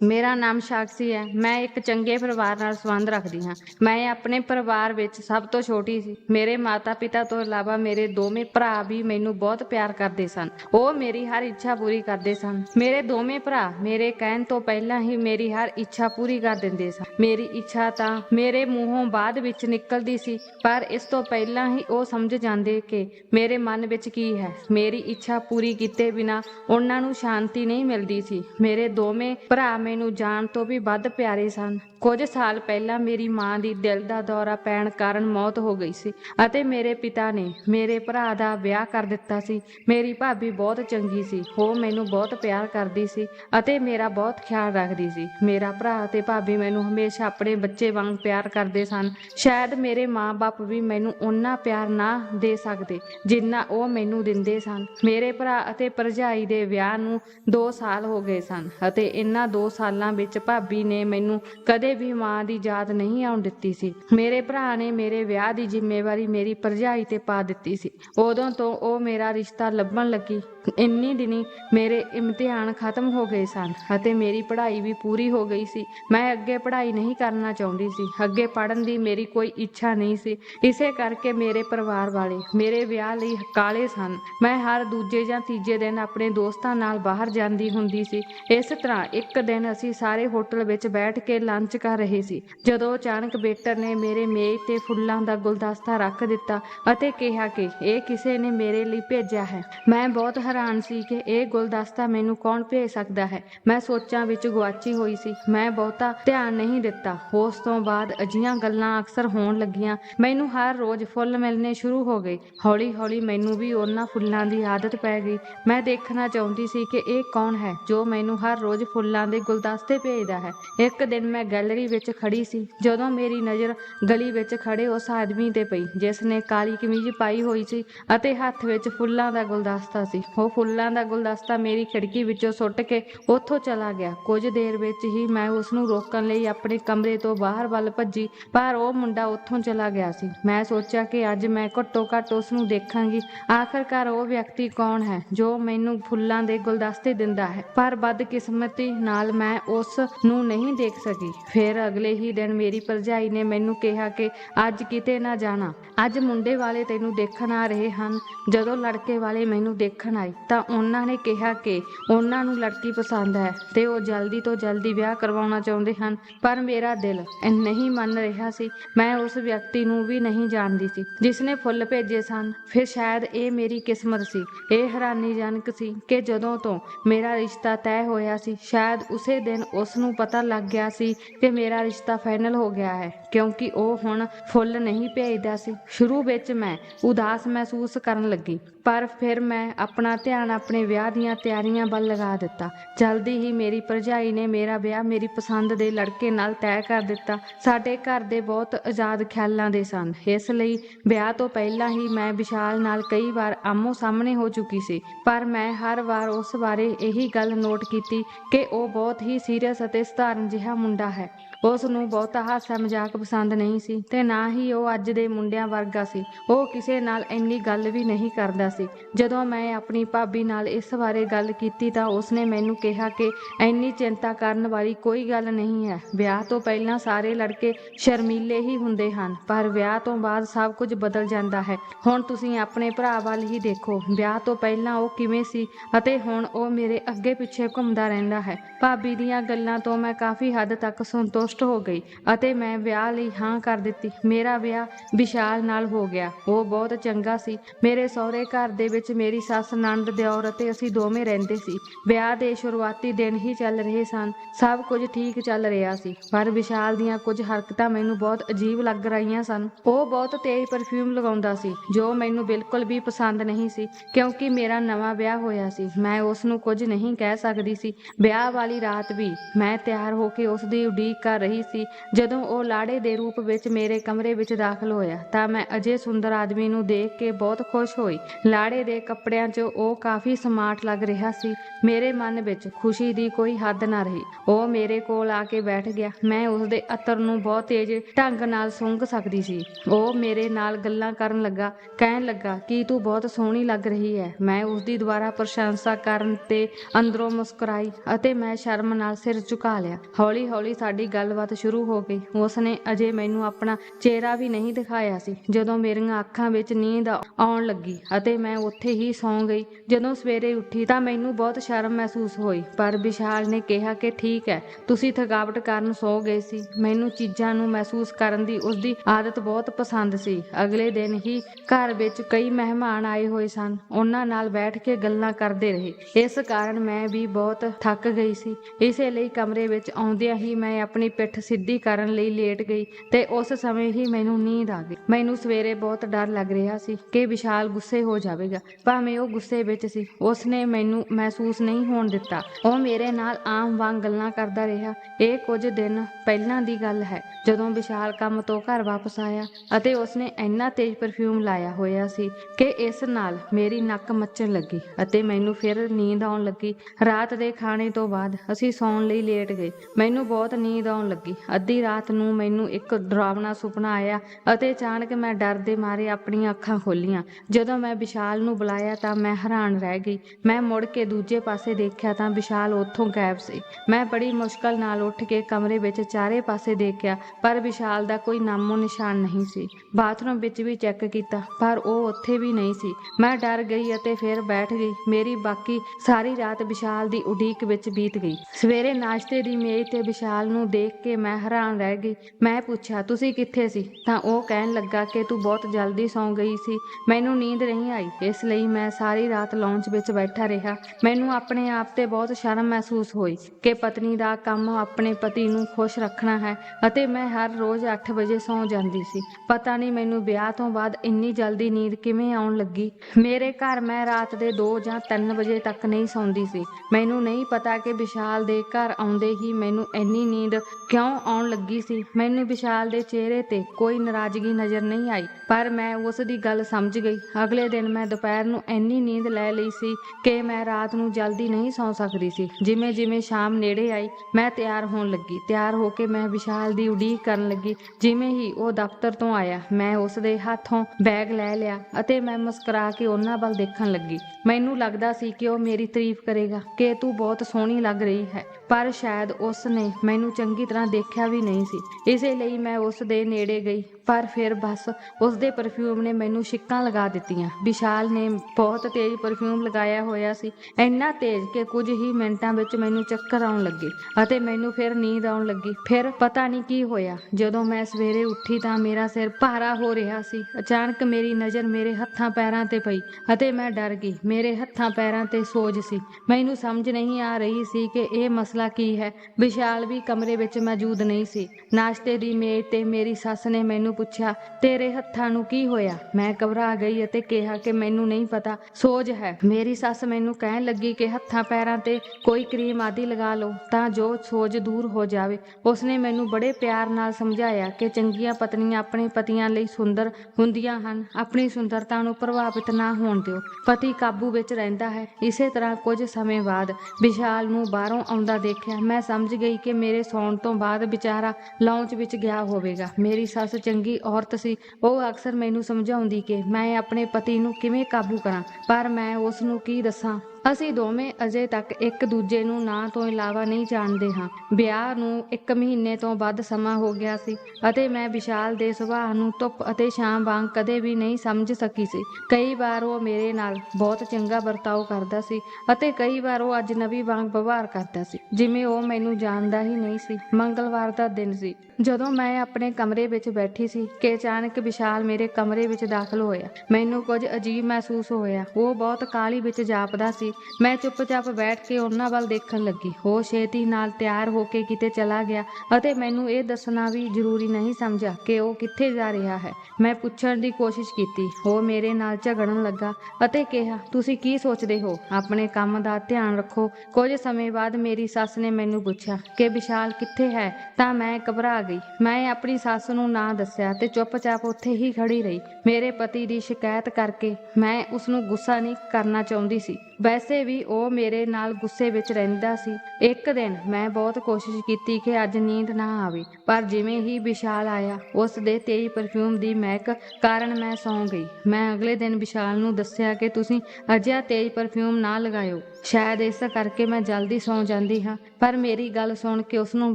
ਮੇਰਾ ਨਾਮ ਸਾਕਸ਼ੀ ਹੈ। ਮੈਂ ਇੱਕ ਚੰਗੇ ਪਰਿਵਾਰ ਨਾਲ ਸੰਬੰਧ ਰੱਖਦੀ ਹਾਂ। ਮੈਂ ਆਪਣੇ ਪਰਿਵਾਰ ਵਿੱਚ ਸਭ ਤੋਂ ਛੋਟੀ ਸੀ। ਮੇਰੇ ਮਾਤਾ-ਪਿਤਾ ਤੋਂ ਇਲਾਵਾ ਮੇਰੇ ਦੋਵੇਂ ਭਰਾ ਵੀ ਮੈਨੂੰ ਬਹੁਤ ਪਿਆਰ ਕਰਦੇ ਸਨ। ਉਹ ਮੇਰੀ ਹਰ ਇੱਛਾ ਪੂਰੀ ਕਰਦੇ ਸਨ। ਮੇਰੇ ਦੋਵੇਂ ਭਰਾ ਮੇਰੇ ਕਹਿਣ ਤੋਂ ਪਹਿਲਾਂ ਹੀ ਮੇਰੀ ਹਰ ਇੱਛਾ ਪੂਰੀ ਕਰ ਦਿੰਦੇ ਸਨ। ਮੇਰੀ ਇੱਛਾ ਤਾਂ ਮੇਰੇ ਮੂੰਹੋਂ ਬਾਅਦ ਵਿੱਚ ਨਿਕਲਦੀ ਸੀ, ਪਰ ਇਸ ਤੋਂ ਪਹਿਲਾਂ ਹੀ ਉਹ ਸਮਝ ਜਾਂਦੇ ਕਿ ਮੇਰੇ ਮਨ ਵਿੱਚ ਕੀ ਹੈ। ਮੇਰੀ ਇੱਛਾ ਪੂਰੀ ਕੀਤੇ ਬਿਨਾ ਉਹਨਾਂ ਨੂੰ ਸ਼ਾਂਤੀ ਨਹੀਂ ਮਿਲਦੀ ਸੀ। ਮੇਰੇ ਦੋਵੇਂ ਭਰਾ ਮੈਨੂੰ ਜਾਣ ਤੋਂ ਵੀ ਵੱਧ ਪਿਆਰੇ ਸਨ। ਕੁਝ ਸਾਲ ਪਹਿਲਾਂ ਮੇਰੀ ਮਾਂ ਦੀ ਦਿਲ ਦਾ ਦੌਰਾ ਪੈਣ ਕਾਰਨ ਮੌਤ ਹੋ ਗਈ ਸੀ ਅਤੇ ਮੇਰੇ ਪਿਤਾ ਨੇ ਮੇਰੇ ਭਰਾ ਦਾ ਵਿਆਹ ਕਰ ਦਿੱਤਾ ਸੀ। ਮੇਰੀ ਭਾਬੀ ਬਹੁਤ ਚੰਗੀ ਸੀ, ਉਹ ਮੈਨੂੰ ਬਹੁਤ ਪਿਆਰ ਕਰਦੀ ਸੀ ਅਤੇ ਮੇਰਾ ਬਹੁਤ ਖਿਆਲ ਰੱਖਦੀ ਸੀ। ਮੇਰਾ ਭਰਾ ਅਤੇ ਭਾਬੀ ਮੈਨੂੰ ਹਮੇਸ਼ਾ ਆਪਣੇ ਬੱਚੇ ਵਾਂਗ ਪਿਆਰ ਕਰਦੇ ਸਨ। ਸ਼ਾਇਦ ਮੇਰੇ ਮਾਂ-ਬਾਪ ਵੀ ਮੈਨੂੰ ਓਨਾ ਪਿਆਰ ਨਾ ਦੇ ਸਕਦੇ ਜਿੰਨਾ ਉਹ ਮੈਨੂੰ ਦਿੰਦੇ ਸਨ। ਮੇਰੇ ਭਰਾ ਅਤੇ ਭਰਜਾਈ ਦੇ ਵਿਆਹ ਨੂੰ 2 ਸਾਲ ਹੋ ਗਏ ਸਨ ਅਤੇ ਇਨ੍ਹਾਂ 2 ਸਾਲਾਂ ਵਿੱਚ ਭਾਬੀ ਨੇ ਮੈਨੂੰ ਕਦੇ ਵੀ ਮਾਂ ਦੀ ਯਾਦ ਨਹੀਂ ਆਉਣ ਦਿੱਤੀ ਸੀ। ਮੇਰੇ ਭਰਾ ਨੇ ਮੇਰੇ ਵਿਆਹ ਦੀ ਜ਼ਿੰਮੇਵਾਰੀ ਮੇਰੀ ਭਰਜਾਈ ਤੇ ਪਾ ਦਿੱਤੀ ਸੀ। ਉਦੋਂ ਤੋਂ ਉਹ ਮੇਰਾ ਰਿਸ਼ਤਾ ਲੱਭਣ ਲੱਗੀ। ਇੰਨੀ ਦਿਨੀ ਮੇਰੇ ਇਮਤਿਹਾਨ ਖਤਮ ਹੋ ਗਏ ਸਨ ਅਤੇ ਮੇਰੀ ਪੜ੍ਹਾਈ ਵੀ ਪੂਰੀ ਹੋ ਗਈ ਸੀ। ਮੈਂ ਅੱਗੇ ਪੜ੍ਹਾਈ ਨਹੀਂ ਕਰਨਾ ਚਾਹੁੰਦੀ ਸੀ। ਅੱਗੇ ਪੜ੍ਹਨ ਦੀ ਮੇਰੀ ਕੋਈ ਇੱਛਾ ਨਹੀਂ ਸੀ। ਇਸੇ ਕਰਕੇ ਮੇਰੇ ਪਰਿਵਾਰ ਵਾਲੇ ਮੇਰੇ ਵਿਆਹ ਲਈ ਕਾਲੇ ਸਨ। ਮੈਂ ਹਰ ਦੂਜੇ ਜਾਂ ਤੀਜੇ ਦਿਨ ਆਪਣੇ ਦੋਸਤਾਂ ਨਾਲ ਬਾਹਰ ਜਾਂਦੀ ਹੁੰਦੀ ਸੀ। ਇਸ ਤਰ੍ਹਾਂ ਇੱਕ ਦਿਨ ਅਸੀਂ ਸਾਰੇ ਹੋਟਲ ਵਿੱਚ ਬੈਠ ਕੇ ਲੰਚ ਕਰ ਰਹੀ ਸੀ। ਜਦੋਂ ਅਚਾਨਕ ਵੇਟਰ ਨੇ ਮੇਰੇ ਮੇਜ਼ ਤੇ ਫੁੱਲਾਂ ਦਾ ਗੁਲਦਸਤਾ ਰੱਖ ਦਿੱਤਾ ਅਤੇ ਕਿਹਾ ਕਿ ਇਹ ਕਿਸੇ ਨੇ ਮੇਰੇ ਲਈ ਭੇਜਿਆ ਹੈ, ਮੈਂ ਬਹੁਤ ਹੈਰਾਨ ਸੀ ਕਿ ਇਹ ਗੁਲਦਸਤਾ ਮੈਨੂੰ ਕੌਣ ਭੇਜ ਸਕਦਾ ਹੈ। ਮੈਂ ਸੋਚਾਂ ਵਿੱਚ ਗੁਆਚੀ ਹੋਈ ਸੀ। ਮੈਂ ਬਹੁਤਾ ਧਿਆਨ ਨਹੀਂ ਦਿੱਤਾ। ਉਸ ਤੋਂ ਬਾਅਦ ਅਜੀਆਂ ਗੱਲਾਂ ਅਕਸਰ ਹੋਣ ਲੱਗੀਆਂ। ਮੈਨੂੰ ਹਰ ਰੋਜ਼ ਫੁੱਲ ਮਿਲਣੇ ਸ਼ੁਰੂ ਹੋ ਗਏ। ਹੌਲੀ-ਹੌਲੀ ਮੈਨੂੰ ਵੀ ਉਹਨਾਂ ਫੁੱਲਾਂ ਦੀ ਆਦਤ ਪੈ ਗਈ। ਮੈਂ ਦੇਖਣਾ ਚਾਹੁੰਦੀ ਸੀ ਕਿ ਇਹ ਕੌਣ ਹੈ, ਜੋ ਮੈਨੂੰ ਹਰ ਰੋਜ਼ ਫੁੱਲਾਂ ਦੇ ਗੁਲਦਸਤੇ ਭੇਜਦਾ ਹੈ। ਇੱਕ ਦਿਨ ਮੈਂ ਗੱਲ ਗੈਲਰੀ ਵਿੱਚ ਖੜੀ ਸੀ। ਜਦੋਂ ਮੇਰੀ ਨਜ਼ਰ ਗਲੀ ਵਿੱਚ ਖੜੇ ਉਸ ਆਦਮੀ ਤੇ ਪਈ ਜਿਸ ਨੇ ਕਾਲੀ ਕਮੀਜ਼ ਪਾਈ ਹੋਈ ਸੀ ਅਤੇ ਹੱਥ ਵਿੱਚ ਫੁੱਲਾਂ ਦਾ ਗੁਲਦਸਤਾ ਸੀ। ਉਹ ਫੁੱਲਾਂ ਦਾ ਗੁਲਦਸਤਾ ਮੇਰੀ ਖਿੜਕੀ ਵਿੱਚੋਂ ਸੁੱਟ ਕੇ ਉੱਥੋਂ ਚਲਾ ਗਿਆ। ਕੁਝ ਦੇਰ ਵਿੱਚ ਹੀ ਮੈਂ ਉਸ ਨੂੰ ਰੋਕਣ ਲਈ ਆਪਣੇ ਕਮਰੇ ਤੋਂ ਬਾਹਰ ਵੱਲ ਭੱਜੀ, ਪਰ ਉਹ ਮੁੰਡਾ ਉੱਥੋਂ ਚਲਾ ਗਿਆ ਸੀ। ਮੈਂ ਸੋਚਿਆ ਕਿ ਅੱਜ ਮੈਂ ਘੱਟੋ ਘੱਟ ਉਸ ਨੂੰ ਦੇਖਾਂਗੀ। ਆਖਰਕਾਰ ਉਹ ਵਿਅਕਤੀ ਕੌਣ ਹੈ ਜੋ ਮੈਨੂੰ ਫੁੱਲਾਂ ਦੇ ਗੁਲਦਸਤੇ ਦਿੰਦਾ ਹੈ? ਪਰ ਬਦਕਿਸਮਤੀ ਨਾਲ ਮੈਂ ਉਸ ਨੂੰ ਨਹੀਂ ਦੇਖ ਸਕੀ। ਫਿਰ ਅਗਲੇ ਹੀ ਦਿਨ ਮੇਰੀ ਭਰਜਾਈ ਨੇ ਮੈਨੂੰ ਕਿਹਾ ਕਿ ਅੱਜ ਕਿਤੇ ਨਾ ਜਾਣਾ। ਅੱਜ ਮੁੰਡੇ ਵਾਲੇ ਤੈਨੂੰ ਦੇਖਣ ਆ ਰਹੇ ਹਨ। ਜਦੋਂ ਲੜਕੇ ਵਾਲੇ ਮੈਨੂੰ ਦੇਖਣ ਆਏ, ਤਾਂ ਉਹਨਾਂ ਨੇ ਕਿਹਾ ਕਿ ਉਹਨਾਂ ਨੂੰ ਲੜਕੀ ਪਸੰਦ ਹੈ ਤੇ ਉਹ ਜਲਦੀ ਤੋਂ ਜਲਦੀ ਵਿਆਹ ਕਰਵਾਉਣਾ ਚਾਹੁੰਦੇ ਹਨ। ਪਰ ਮੇਰਾ ਦਿਲ ਨਹੀਂ ਮੰਨ ਰਿਹਾ ਸੀ। ਮੈਂ ਉਸ ਵਿਅਕਤੀ ਨੂੰ ਵੀ ਨਹੀਂ ਜਾਣਦੀ ਸੀ, ਜਿਸ ਨੇ ਫੁੱਲ ਭੇਜੇ ਸਨ। ਫਿਰ ਸ਼ਾਇਦ ਇਹ ਮੇਰੀ ਕਿਸਮਤ ਸੀ। ਇਹ ਹੈਰਾਨੀਜਨਕ ਸੀ ਕਿ ਜਦੋਂ ਤੋਂ ਮੇਰਾ ਰਿਸ਼ਤਾ ਤੈਅ ਹੋਇਆ ਸੀ, ਸ਼ਾਇਦ ਉਸੇ ਦਿਨ ਉਸ ਨੂੰ ਪਤਾ ਲੱਗ ਗਿਆ ਸੀ ਕਿ ਮੇਰਾ ਰਿਸ਼ਤਾ ਫਾਈਨਲ ਹੋ ਗਿਆ ਹੈ, ਕਿਉਂਕਿ ਉਹ ਹੁਣ ਫੁੱਲ ਨਹੀਂ ਭੇਜਦਾ ਸੀ। ਸ਼ੁਰੂ ਵਿੱਚ ਮੈਂ ਉਦਾਸ ਮਹਿਸੂਸ ਕਰਨ ਲੱਗੀ, ਪਰ ਫਿਰ ਮੈਂ ਆਪਣਾ ਧਿਆਨ ਆਪਣੇ ਵਿਆਹ ਦੀਆਂ ਤਿਆਰੀਆਂ ਵੱਲ ਲਗਾ ਦਿੱਤਾ। ਜਲਦੀ ਹੀ ਮੇਰੀ ਭਰਜਾਈ ਨੇ ਮੇਰਾ ਵਿਆਹ ਮੇਰੀ ਪਸੰਦ ਦੇ ਲੜਕੇ ਨਾਲ ਤੈਅ ਕਰ ਦਿੱਤਾ। ਸਾਡੇ ਘਰ ਦੇ ਬਹੁਤ ਆਜ਼ਾਦ ਖਿਆਲਾਂ ਦੇ ਸਨ। ਇਸ ਲਈ ਵਿਆਹ ਤੋਂ ਪਹਿਲਾਂ ਹੀ ਮੈਂ ਵਿਸ਼ਾਲ ਨਾਲ ਕਈ ਵਾਰ ਆਮੋ ਸਾਹਮਣੇ ਹੋ ਚੁੱਕੀ ਸੀ, ਪਰ ਮੈਂ ਹਰ ਵਾਰ ਉਸ ਬਾਰੇ ਇਹੀ ਗੱਲ ਨੋਟ ਕੀਤੀ ਕਿ ਉਹ ਬਹੁਤ ਹੀ ਸੀਰੀਅਸ ਅਤੇ ਸਧਾਰਨ ਜਿਹਾ ਮੁੰਡਾ ਹੈ। ਉਸ ਨੂੰ ਬਹੁਤਾ ਹਾਸਾ ਮਜ਼ਾਕ ਪਸੰਦ ਨਹੀਂ ਸੀ ਤੇ ਨਾ ਹੀ ਉਹ ਅੱਜ ਦੇ ਮੁੰਡਿਆਂ ਵਰਗਾ ਸੀ। ਉਹ ਕਿਸੇ ਨਾਲ ਇੰਨੀ ਗੱਲ ਵੀ ਨਹੀਂ ਕਰਦਾ ਸੀ। ਜਦੋਂ ਮੈਂ ਆਪਣੀ ਭਾਬੀ ਨਾਲ ਇਸ ਬਾਰੇ ਗੱਲ ਕੀਤੀ ਤਾਂ ਉਸਨੇ ਮੈਨੂੰ ਕਿਹਾ ਕਿ ਇੰਨੀ ਚਿੰਤਾ ਕਰਨ ਵਾਲੀ ਕੋਈ ਗੱਲ ਨਹੀਂ ਹੈ। ਵਿਆਹ ਤੋਂ ਪਹਿਲਾਂ ਸਾਰੇ ਲੜਕੇ ਸ਼ਰਮੀਲੇ ਹੀ ਹੁੰਦੇ ਹਨ, ਪਰ ਵਿਆਹ ਤੋਂ ਬਾਅਦ ਸਭ ਕੁਝ ਬਦਲ ਜਾਂਦਾ ਹੈ। ਹੁਣ ਤੁਸੀਂ ਆਪਣੇ ਭਰਾ ਵੱਲ ਹੀ ਦੇਖੋ। ਵਿਆਹ ਤੋਂ ਪਹਿਲਾਂ ਉਹ ਕਿਵੇਂ ਸੀ ਅਤੇ ਹੁਣ ਉਹ ਮੇਰੇ ਅੱਗੇ ਪਿੱਛੇ ਘੁੰਮਦਾ ਰਹਿੰਦਾ ਹੈ। ਭਾਬੀ ਦੀਆਂ ਗੱਲਾਂ ਤੋਂ ਮੈਂ ਕਾਫੀ ਹੱਦ ਤੱਕ ਸੰਤੁਸ਼ਟ ਹੋ ਗਈ ਅਤੇ ਮੈਂ ਵਿਆਹ ਲਈ ਹਾਂ ਕਰ ਦਿੱਤੀ। ਮੇਰਾ ਵਿਆਹ ਵਿਸ਼ਾਲ ਨਾਲ ਹੋ ਗਿਆ। ਉਹ ਬਹੁਤ ਚੰਗਾ ਸੀ। ਮੇਰੇ ਸਹੁਰੇ ਘਰ ਦੇ ਵਿੱਚ ਮੇਰੀ ਸੱਸ, ਨੰਦ, ਦਿਓਰ ਅਤੇ ਅਸੀਂ ਦੋਵੇਂ ਰਹਿੰਦੇ ਸੀ। ਵਿਆਹ ਦੇ ਸ਼ੁਰੂਆਤੀ ਦਿਨ ਹੀ ਚੱਲ ਰਹੇ ਸਨ। ਸਭ ਕੁਝ ਠੀਕ ਚੱਲ ਰਿਹਾ ਸੀ। ਪਰ ਵਿਸ਼ਾਲ ਦੀਆਂ ਕੁਝ ਹਰਕਤਾਂ ਮੈਨੂੰ ਬਹੁਤ ਅਜੀਬ ਲੱਗ ਰਹੀਆਂ ਸਨ। ਉਹ ਬਹੁਤ ਤੇਜ਼ ਪਰਫਿਊਮ ਲਗਾਉਂਦਾ ਸੀ, ਜੋ ਮੈਨੂੰ ਬਿਲਕੁਲ ਵੀ ਪਸੰਦ ਨਹੀਂ ਸੀ, ਕਿਉਂਕਿ ਮੇਰਾ ਨਵਾਂ ਵਿਆਹ ਹੋਇਆ ਸੀ। ਮੈਂ ਉਸ ਨੂੰ ਕੁਝ ਨਹੀਂ ਕਹਿ ਸਕਦੀ ਸੀ। ਵਿਆਹ ਵਾਲੀ ਰਾਤ ਵੀ ਮੈਂ ਤਿਆਰ ਹੋ ਕੇ ਉਸ ਦੀ ਉਡੀਕ ਕਰ ਰਹੀ ਸੀ। ਜਦੋਂ ਉਹ ਲਾੜੇ ਦੇ ਰੂਪ ਵਿੱਚ ਮੇਰੇ ਕਮਰੇ ਵਿੱਚ ਦਾਖਲ ਹੋਇਆ, ਤਾਂ ਮੈਂ ਅਜੇ ਸੁੰਦਰ ਆਦਮੀ ਨੂੰ ਦੇਖ ਕੇ ਬਹੁਤ ਖੁਸ਼ ਹੋਈ। ਲਾੜੇ ਦੇ ਕੱਪੜਿਆਂ 'ਚ ਉਹ ਕਾਫੀ ਸਮਾਰਟ ਲੱਗ ਰਿਹਾ ਸੀ। ਮੇਰੇ ਮਨ ਵਿੱਚ ਖੁਸ਼ੀ ਦੀ ਕੋਈ ਹੱਦ ਨਾ ਰਹੀ। ਉਹ ਮੇਰੇ ਕੋਲ ਆ ਕੇ ਬੈਠ ਗਿਆ। ਮੈਂ ਉਸ ਦੇ ਅਤਰ ਨੂੰ ਬਹੁਤ ਤੇਜ਼ ਢੰਗ ਨਾਲ ਸੁੰਘ ਸਕਦੀ ਸੀ। ਉਹ ਮੇਰੇ ਨਾਲ ਗੱਲਾਂ ਕਰਨ ਲੱਗਾ, ਕਹਿਣ ਲੱਗਾ, ਕਿ ਤੂੰ ਬਹੁਤ ਸੋਹਣੀ ਲੱਗ ਰਹੀ ਹੈ? ਮੈਂ ਉਸ ਦੀ ਦੁਬਾਰਾ ਪ੍ਰਸ਼ੰਸਾ ਕਰਨ ਤੇ ਅੰਦਰੋਂ ਮੁਸਕਰਾਈ ਅਤੇ ਮੈਂ ਸ਼ਰਮ ਨਾਲ ਸਿਰ ਝੁਕਾ ਲਿਆ। ਹੌਲੀ ਹੌਲੀ ਸਾਡੀ ਗੱਲ ਗੱਲਬਾਤ ਸ਼ੁਰੂ ਹੋ ਗਈ। ਉਸ ਨੇ ਅਜੇ ਮੈਨੂੰ ਆਪਣਾ ਚਿਹਰਾ ਵੀ ਨਹੀਂ ਦਿਖਾਇਆ ਸੀ। ਜਦੋਂ ਮੇਰੀਆਂ ਅੱਖਾਂ ਵਿੱਚ ਨੀਂਦ ਆਉਣ ਲੱਗੀ ਅਤੇ ਮੈਂ ਉੱਥੇ ਹੀ ਸੌਂ ਗਈ। ਜਦੋਂ ਸਵੇਰੇ ਉੱਠੀ ਤਾਂ ਮੈਨੂੰ ਬਹੁਤ ਸ਼ਰਮ ਮਹਿਸੂਸ ਹੋਈ, ਪਰ ਵਿਸ਼ਾਲ ਨੇ ਕਿਹਾ ਕਿ ਠੀਕ ਹੈ, ਤੁਸੀਂ ਥਕਾਵਟ ਕਾਰਨ ਸੌ ਗਏ ਸੀ। ਮੈਨੂੰ ਚੀਜ਼ਾਂ ਨੂੰ ਮਹਿਸੂਸ ਕਰਨ ਦੀ ਉਸ ਦੀ ਆਦਤ ਬਹੁਤ ਪਸੰਦ ਸੀ। ਅਗਲੇ ਦਿਨ ਹੀ ਘਰ ਵਿੱਚ ਕਈ ਮਹਿਮਾਨ ਆਏ ਹੋਏ ਸਨ। ਉਹਨਾਂ ਨਾਲ ਬੈਠ ਕੇ ਗੱਲਾਂ ਕਰਦੇ ਰਹੇ। ਇਸ ਕਾਰਨ ਮੈਂ ਵੀ ਬਹੁਤ ਥੱਕ ਗਈ ਸੀ। ਇਸੇ ਲਈ ਕਮਰੇ ਵਿੱਚ ਆਉਂਦਿਆਂ ਹੀ ਮੈਂ ਆਪਣੀ ਪਿੱਠ ਸਿੱਧੀ ਕਰਨ ਲਈ ਲੇਟ ਗਈ ਤੇ ਉਸ ਸਮੇਂ ਹੀ ਮੈਨੂੰ ਨੀਂਦ ਆ ਗਈ। ਮੈਨੂੰ ਸਵੇਰੇ ਬਹੁਤ ਡਰ ਲੱਗ ਰਿਹਾ ਸੀ ਕਿ ਵਿਸ਼ਾਲ ਗੁੱਸੇ ਹੋ ਜਾਵੇਗਾ। ਭਾਵੇਂ ਉਹ ਗੁੱਸੇ ਵਿੱਚ ਸੀ ਉਸ ਨੇ ਮੈਨੂੰ ਮਹਿਸੂਸ ਨਹੀਂ ਹੋਣ ਦਿੱਤਾ। ਉਹ ਮੇਰੇ ਨਾਲ ਆਮ ਵਾਂਗ ਗੱਲਾਂ ਕਰਦਾ ਰਿਹਾ। ਇਹ ਕੁਝ ਦਿਨ ਪਹਿਲਾਂ ਦੀ ਗੱਲ ਹੈ, ਜਦੋਂ ਵਿਸ਼ਾਲ ਕੰਮ ਤੋਂ ਘਰ ਵਾਪਸ ਆਇਆ ਅਤੇ ਉਸਨੇ ਇੰਨਾ ਤੇਜ਼ ਪਰਫਿਊਮ ਲਾਇਆ ਹੋਇਆ ਸੀ ਕਿ ਇਸ ਨਾਲ ਮੇਰੀ ਨੱਕ ਮੱਚਣ ਲੱਗੀ ਅਤੇ ਮੈਨੂੰ ਫਿਰ ਨੀਂਦ ਆਉਣ ਲੱਗੀ। ਰਾਤ ਦੇ ਖਾਣੇ ਤੋਂ ਬਾਅਦ ਅਸੀਂ ਸੌਣ ਲਈ ਲੇਟ ਗਏ। ਮੈਨੂੰ ਬਹੁਤ ਨੀਂਦ ਆਉਣ ਲੱਗੀ। ਅੱਧੀ ਰਾਤ ਨੂੰ ਮੈਨੂੰ ਇੱਕ ਡਰਾਵਣਾ ਸੁਪਨਾ ਆਇਆ ਅਤੇ ਅਚਾਨਕ ਮੈਂ ਡਰ ਦੇ ਮਾਰੇ ਆਪਣੀਆਂ ਅੱਖਾਂ ਖੋਲੀਆਂ। ਜਦੋਂ ਮੈਂ ਵਿਸ਼ਾਲ ਨੂੰ ਬੁਲਾਇਆ ਤਾਂ ਮੈਂ ਹੈਰਾਨ ਰਹਿ ਗਈ। ਮੈਂ ਮੁੜ ਕੇ ਦੂਜੇ ਪਾਸੇ ਦੇਖਿਆ ਤਾਂ ਵਿਸ਼ਾਲ ਉੱਥੋਂ ਗਾਇਬ ਸੀ। ਮੈਂ ਬੜੀ ਮੁਸ਼ਕਲ ਨਾਲ ਉੱਠ ਕੇ ਕਮਰੇ ਵਿੱਚ ਚਾਰੇ ਪਾਸੇ ਦੇਖਿਆ, ਪਰ ਵਿਸ਼ਾਲ ਦਾ ਕੋਈ ਨਾਮੋ ਨਿਸ਼ਾਨ ਨਹੀਂ ਸੀ। ਬਾਥਰੂਮ ਵਿੱਚ ਵੀ ਚੈੱਕ ਕੀਤਾ, ਪਰ ਉਹ ਉੱਥੇ ਵੀ ਨਹੀਂ ਸੀ। ਮੈਂ ਡਰ ਗਈ ਅਤੇ ਫਿਰ ਬੈਠ ਗਈ। ਮੇਰੀ ਬਾਕੀ ਸਾਰੀ ਰਾਤ ਵਿਸ਼ਾਲ ਦੀ ਉਡੀਕ ਵਿੱਚ ਬੀਤ ਗਈ। ਸਵੇਰੇ ਨਾਸ਼ਤੇ ਦੀ ਮੇਜ਼ ਤੇ ਵਿਸ਼ਾਲ ਨੂੰ ਦੇਖ ਕੇ ਮੈਂ ਹੈਰਾਨ ਰਹਿ ਗਈ। ਮੈਂ ਪੁੱਛਿਆ, ਤੁਸੀਂ ਕਿੱਥੇ ਸੀ? ਤਾਂ ਉਹ ਕਹਿਣ ਲੱਗਾ ਕਿ ਤੂੰ ਬਹੁਤ ਜਲਦੀ ਸੌਂ ਗਈ ਸੀ। ਮੈਨੂੰ ਨੀਂਦ ਨਹੀਂ ਆਈ। ਇਸ ਲਈ ਮੈਂ ਸਾਰੀ ਰਾਤ ਲੌਂਜ ਵਿੱਚ ਬੈਠਾ ਰਿਹਾ। ਮੈਨੂੰ ਆਪਣੇ ਆਪ ਤੇ ਬਹੁਤ ਸ਼ਰਮ ਮਹਿਸੂਸ ਹੋਈ ਕਿ ਪਤਨੀ ਦਾ ਕੰਮ ਆਪਣੇ ਪਤੀ ਨੂੰ ਖੁਸ਼ ਰੱਖਣਾ ਹੈ ਅਤੇ ਮੈਂ ਹਰ ਰੋਜ਼ 8 ਵਜੇ ਸੌਂ ਜਾਂਦੀ ਸੀ। ਪਤਾ ਨਹੀਂ ਮੈਨੂੰ ਵਿਆਹ ਤੋਂ ਬਾਅਦ ਇੰਨੀ ਜਲਦੀ ਨੀਂਦ ਕਿਵੇਂ ਆਉਣ ਲੱਗੀ। ਮੇਰੇ ਘਰ ਮੈਂ ਰਾਤ ਦੇ 2 ਜਾਂ 3 ਵਜੇ ਤੱਕ ਨਹੀਂ ਸੌਂਦੀ ਸੀ। ਮੈਨੂੰ ਨਹੀਂ ਪਤਾ ਕਿ ਵਿਸ਼ਾਲ ਦੇ ਘਰ ਆਉਂਦੇ ਹੀ ਮੈਨੂੰ ਇੰਨੀ ਨੀਂਦ ਕਿਉਂ ਆਉਣ ਲੱਗੀ ਸੀ? ਮੈਨੂੰ ਵਿਸ਼ਾਲ ਦੇ ਚਿਹਰੇ ਤੇ ਕੋਈ ਨਾਰਾਜ਼ਗੀ ਨਜ਼ਰ ਨਹੀਂ ਆਈ, ਪਰ ਮੈਂ ਉਸ ਦੀ ਗੱਲ ਸਮਝ ਗਈ। ਅਗਲੇ ਦਿਨ ਮੈਂ ਦੁਪਹਿਰ ਨੂੰ ਇੰਨੀ ਨੀਂਦ ਲੈ ਲਈ ਸੀ ਕਿ ਮੈਂ ਰਾਤ ਨੂੰ ਜਲਦੀ ਨਹੀਂ ਸੌਂ ਸਕਦੀ ਸੀ। ਜਿਵੇਂ ਜਿਵੇਂ ਸ਼ਾਮ ਨੇੜੇ ਆਈ, ਮੈਂ ਤਿਆਰ ਹੋਣ ਲੱਗੀ। ਤਿਆਰ ਹੋ ਕੇ ਮੈਂ ਵਿਸ਼ਾਲ ਦੀ ਉਡੀਕ ਕਰਨ ਲੱਗੀ। ਜਿਵੇਂ ਹੀ ਉਹ ਦਫ਼ਤਰ ਤੋਂ ਆਇਆ, ਮੈਂ ਉਸ ਦੇ ਹੱਥੋਂ ਬੈਗ ਲੈ ਲਿਆ ਅਤੇ ਮੈਂ ਮੁਸਕਰਾ ਕੇ ਉਹਨਾਂ ਵੱਲ ਦੇਖਣ ਲੱਗੀ। ਮੈਨੂੰ ਲੱਗਦਾ ਸੀ ਕਿ ਉਹ ਮੇਰੀ ਤਾਰੀਫ ਕਰੇਗਾ ਕਿ ਤੂੰ ਬਹੁਤ ਸੋਹਣੀ ਲੱਗ ਰਹੀ ਹੈ। ਪਰ ਸ਼ਾਇਦ ਉਸ ਨੇ ਮੈਨੂੰ ਚੰਗੀ ਤਰ੍ਹਾਂ ਦੇਖਿਆ ਵੀ ਨਹੀਂ ਸੀ। ਇਸੇ ਲਈ ਮੈਂ ਉਸ ਦੇ ਨੇੜੇ ਗਈ। ਪਰ ਫਿਰ ਬਸ ਉਸ ਦੇ ਪਰਫਿਊਮ ਨੇ ਮੈਨੂੰ ਛਿੱਕਾਂ ਲਗਾ ਦਿੱਤੀਆਂ। ਵਿਸ਼ਾਲ ਨੇ ਬਹੁਤ ਤੇਜ਼ ਪਰਫਿਊਮ ਲਗਾਇਆ ਹੋਇਆ ਸੀ। ਇੰਨਾ ਤੇਜ਼ ਕਿ ਕੁਝ ਹੀ ਮਿੰਟਾਂ ਵਿੱਚ ਮੈਨੂੰ ਚੱਕਰ ਆਉਣ ਲੱਗੇ ਅਤੇ ਮੈਨੂੰ ਫਿਰ ਨੀਂਦ ਆਉਣ ਲੱਗੀ। ਫਿਰ ਪਤਾ ਨਹੀਂ ਕੀ ਹੋਇਆ। ਜਦੋਂ ਮੈਂ ਸਵੇਰੇ ਉੱਠੀ ਤਾਂ ਮੇਰਾ ਸਿਰ ਭਾਰਾ ਹੋ ਰਿਹਾ ਸੀ। ਅਚਾਨਕ ਮੇਰੀ ਨਜ਼ਰ ਮੇਰੇ ਹੱਥਾਂ ਪੈਰਾਂ ਤੇ ਪਈ ਅਤੇ ਮੈਂ ਡਰ ਗਈ। ਮੇਰੇ ਹੱਥਾਂ ਪੈਰਾਂ ਤੇ ਸੋਜ ਸੀ। ਮੈਨੂੰ ਸਮਝ ਨਹੀਂ ਆ ਰਹੀ ਸੀ ਕਿ ਇਹ ਮਸਲਾ ਕੀ ਹੈ। ਵਿਸ਼ਾਲ ਵੀ ਕਮਰੇ ਵਿੱਚ ਮੌਜੂਦ ਨਹੀਂ ਸੀ। ਨਾਸ਼ਤੇ ਦੀ ਮੇਜ਼ ਤੇ ਮੇਰੀ ਸੱਸ ਨੇ ਮੈਨੂੰ ਪੁੱਛਿਆ, ਤੇਰੇ ਹੱਥਾਂ ਨੂੰ ਕੀ ਹੋਇਆ? ਮੈਂ ਘਬਰਾ ਗਈ ਅਤੇ ਕਿਹਾ ਕਿ ਮੈਨੂੰ ਨਹੀਂ ਪਤਾ। ਸੋਜ ਹੈ। ਮੇਰੀ ਸੱਸ ਮੈਨੂੰ ਕਹਿਣ ਲੱਗੀ ਕਿ ਹੱਥਾਂ ਪੈਰਾਂ ਤੇ ਕੋਈ ਕਰੀਮ ਆਦਿ ਲਗਾ ਲਓ, ਤਾਂ ਜੋ ਸੋਜ ਦੂਰ ਹੋ ਜਾਵੇ। ਉਸਨੇ ਮੈਨੂੰ ਬੜੇ ਪਿਆਰ ਨਾਲ ਸਮਝਾਇਆ ਕਿ ਚੰਗੀਆਂ ਪਤਨੀਆਂ ਆਪਣੇ ਪਤੀਆਂ ਲਈ ਸੁੰਦਰ ਹੁੰਦੀਆਂ ਹਨ। ਆਪਣੀ ਸੁੰਦਰਤਾ ਨੂੰ ਪ੍ਰਭਾਵਿਤ ਨਾ ਹੋਣ ਦਿਓ। ਪਤੀ ਕਾਬੂ ਵਿੱਚ ਰਹਿੰਦਾ ਹੈ। ਇਸੇ ਤਰ੍ਹਾਂ ਕੁਝ ਸਮੇਂ ਬਾਅਦ ਵਿਸ਼ਾਲ ਨੂੰ ਬਾਹਰੋਂ ਆਉਂਦਾ ਦੇਖਿਆ। ਮੈਂ ਸਮਝ ਗਈ ਕਿ ਮੇਰੇ ਸੌਣ ਤੋਂ ਬਾਅਦ ਵਿਚਾਰਾ ਲੌਂਚ ਵਿੱਚ ਗਿਆ ਹੋਵੇਗਾ। ਮੇਰੀ ਸੱਸ ਚੰਗੀ ਔਰਤ ਸੀ। ਉਹ ਅਕਸਰ ਮੈਨੂੰ ਸਮਝਾਉਂਦੀ ਕਿ ਮੈਂ ਆਪਣੇ ਪਤੀ ਨੂੰ ਕਿਵੇਂ ਕਾਬੂ ਕਰਾਂ, ਪਰ ਮੈਂ ਉਸ ਨੂੰ ਕੀ ਦੱਸਾਂ? ਅਸੀਂ ਦੋਵੇਂ ਅਜੇ ਤੱਕ ਇੱਕ ਦੂਜੇ ਨੂੰ ਨਾਂ ਤੋਂ ਇਲਾਵਾ ਨਹੀਂ ਜਾਣਦੇ ਹਾਂ। ਵਿਆਹ ਨੂੰ ਇੱਕ ਮਹੀਨੇ ਤੋਂ ਵੱਧ ਸਮਾਂ ਹੋ ਗਿਆ ਸੀ ਅਤੇ ਮੈਂ ਵਿਸ਼ਾਲ ਦੇ ਸੁਭਾਅ ਨੂੰ ਧੁੱਪ ਅਤੇ ਛਾਂ ਵਾਂਗ ਕਦੇ ਵੀ ਨਹੀਂ ਸਮਝ ਸਕੀ ਸੀ। ਕਈ ਵਾਰ ਉਹ ਮੇਰੇ ਨਾਲ ਬਹੁਤ ਚੰਗਾ ਵਰਤਾਓ ਕਰਦਾ ਸੀ ਅਤੇ ਕਈ ਵਾਰ ਉਹ ਅਜਨਬੀ ਵਾਂਗ ਵਿਵਹਾਰ ਕਰਦਾ ਸੀ, ਜਿਵੇਂ ਉਹ ਮੈਨੂੰ ਜਾਣਦਾ ਹੀ ਨਹੀਂ ਸੀ। ਮੰਗਲਵਾਰ ਦਾ ਦਿਨ ਸੀ। ਜਦੋਂ ਮੈਂ ਆਪਣੇ ਕਮਰੇ ਵਿੱਚ ਬੈਠੀ ਸੀ ਕਿ ਅਚਾਨਕ ਵਿਸ਼ਾਲ ਮੇਰੇ ਕਮਰੇ ਵਿੱਚ ਦਾਖਲ ਹੋਇਆ, ਮੈਨੂੰ ਕੁਝ ਅਜੀਬ ਮਹਿਸੂਸ ਹੋਇਆ। ਉਹ ਬਹੁਤ ਕਾਹਲੀ ਵਿੱਚ ਜਾਪਦਾ ਸੀ ਸੀ ਮੈਂ ਚੁੱਪਚਾਪ ਬੈਠ ਕੇ ਉਹਨਾਂ ਵੱਲ ਦੇਖਣ ਲੱਗੀ। ਉਹ ਛੇਤੀ ਨਾਲ ਤਿਆਰ ਹੋ ਕੇ ਕਿਤੇ ਚਲਾ ਗਿਆ ਅਤੇ ਮੈਨੂੰ ਇਹ ਦੱਸਣਾ ਵੀ ਜ਼ਰੂਰੀ ਨਹੀਂ ਸਮਝਿਆ ਕਿ ਉਹ ਕਿੱਥੇ ਜਾ ਰਿਹਾ ਹੈ। ਮੈਂ ਪੁੱਛਣ ਦੀ ਕੋਸ਼ਿਸ਼ ਕੀਤੀ। ਉਹ ਮੇਰੇ ਨਾਲ ਝਗੜਨ ਲੱਗਾ ਅਤੇ ਕਿਹਾ, ਤੁਸੀਂ ਕੀ ਸੋਚਦੇ ਹੋ? ਆਪਣੇ ਕੰਮ ਦਾ ਧਿਆਨ ਰੱਖੋ। ਕੁਝ ਸਮੇਂ ਬਾਅਦ ਮੇਰੀ ਸੱਸ ਨੇ ਮੈਨੂੰ ਪੁੱਛਿਆ, ਕਿ ਵਿਸ਼ਾਲ ਕਿੱਥੇ ਹੈ? ਤਾਂ ਮੈਂ ਘਬਰਾ ਗਈ। ਮੈਂ ਆਪਣੀ ਸੱਸ ਨੂੰ ਨਾ ਦੱਸਿਆ ਤੇ ਚੁੱਪਚਾਪ ਉੱਥੇ ਹੀ ਖੜੀ ਰਹੀ। ਮੇਰੇ ਪਤੀ ਦੀ ਸ਼ਿਕਾਇਤ ਕਰਕੇ ਮੈਂ ਉਸ ਨੂੰ ਗੁੱਸਾ ਨਹੀਂ ਕਰਨਾ ਚਾਹੁੰਦੀ ਸੀ। ਵੈਸੇ ਵੀ ਉਹ ਮੇਰੇ ਨਾਲ ਗੁੱਸੇ ਵਿੱਚ ਰਹਿੰਦਾ ਸੀ। ਇੱਕ ਦਿਨ ਮੈਂ ਬਹੁਤ ਕੋਸ਼ਿਸ਼ ਕੀਤੀ ਕਿ ਅੱਜ ਨੀਂਦ ਨਾ ਆਵੇ, ਪਰ ਜਿਵੇਂ ਹੀ ਵਿਸ਼ਾਲ ਆਇਆ, ਉਸ ਦੇ ਤੇਜ਼ ਪਰਫਿਊਮ ਦੀ ਮਹਿਕ ਕਾਰਨ ਮੈਂ ਸੌਂ ਗਈ। ਮੈਂ ਅਗਲੇ ਦਿਨ ਵਿਸ਼ਾਲ ਨੂੰ ਦੱਸਿਆ ਕਿ ਤੁਸੀਂ ਅਜਿਹਾ ਤੇਜ਼ ਪਰਫਿਊਮ ਨਾ ਲਗਾਇਓ। ਸ਼ਾਇਦ ਇਸ ਕਰਕੇ ਮੈਂ ਜਲਦੀ ਸੌਂ ਜਾਂਦੀ ਹਾਂ, ਪਰ ਮੇਰੀ ਗੱਲ ਸੁਣ ਕੇ ਉਸ ਨੂੰ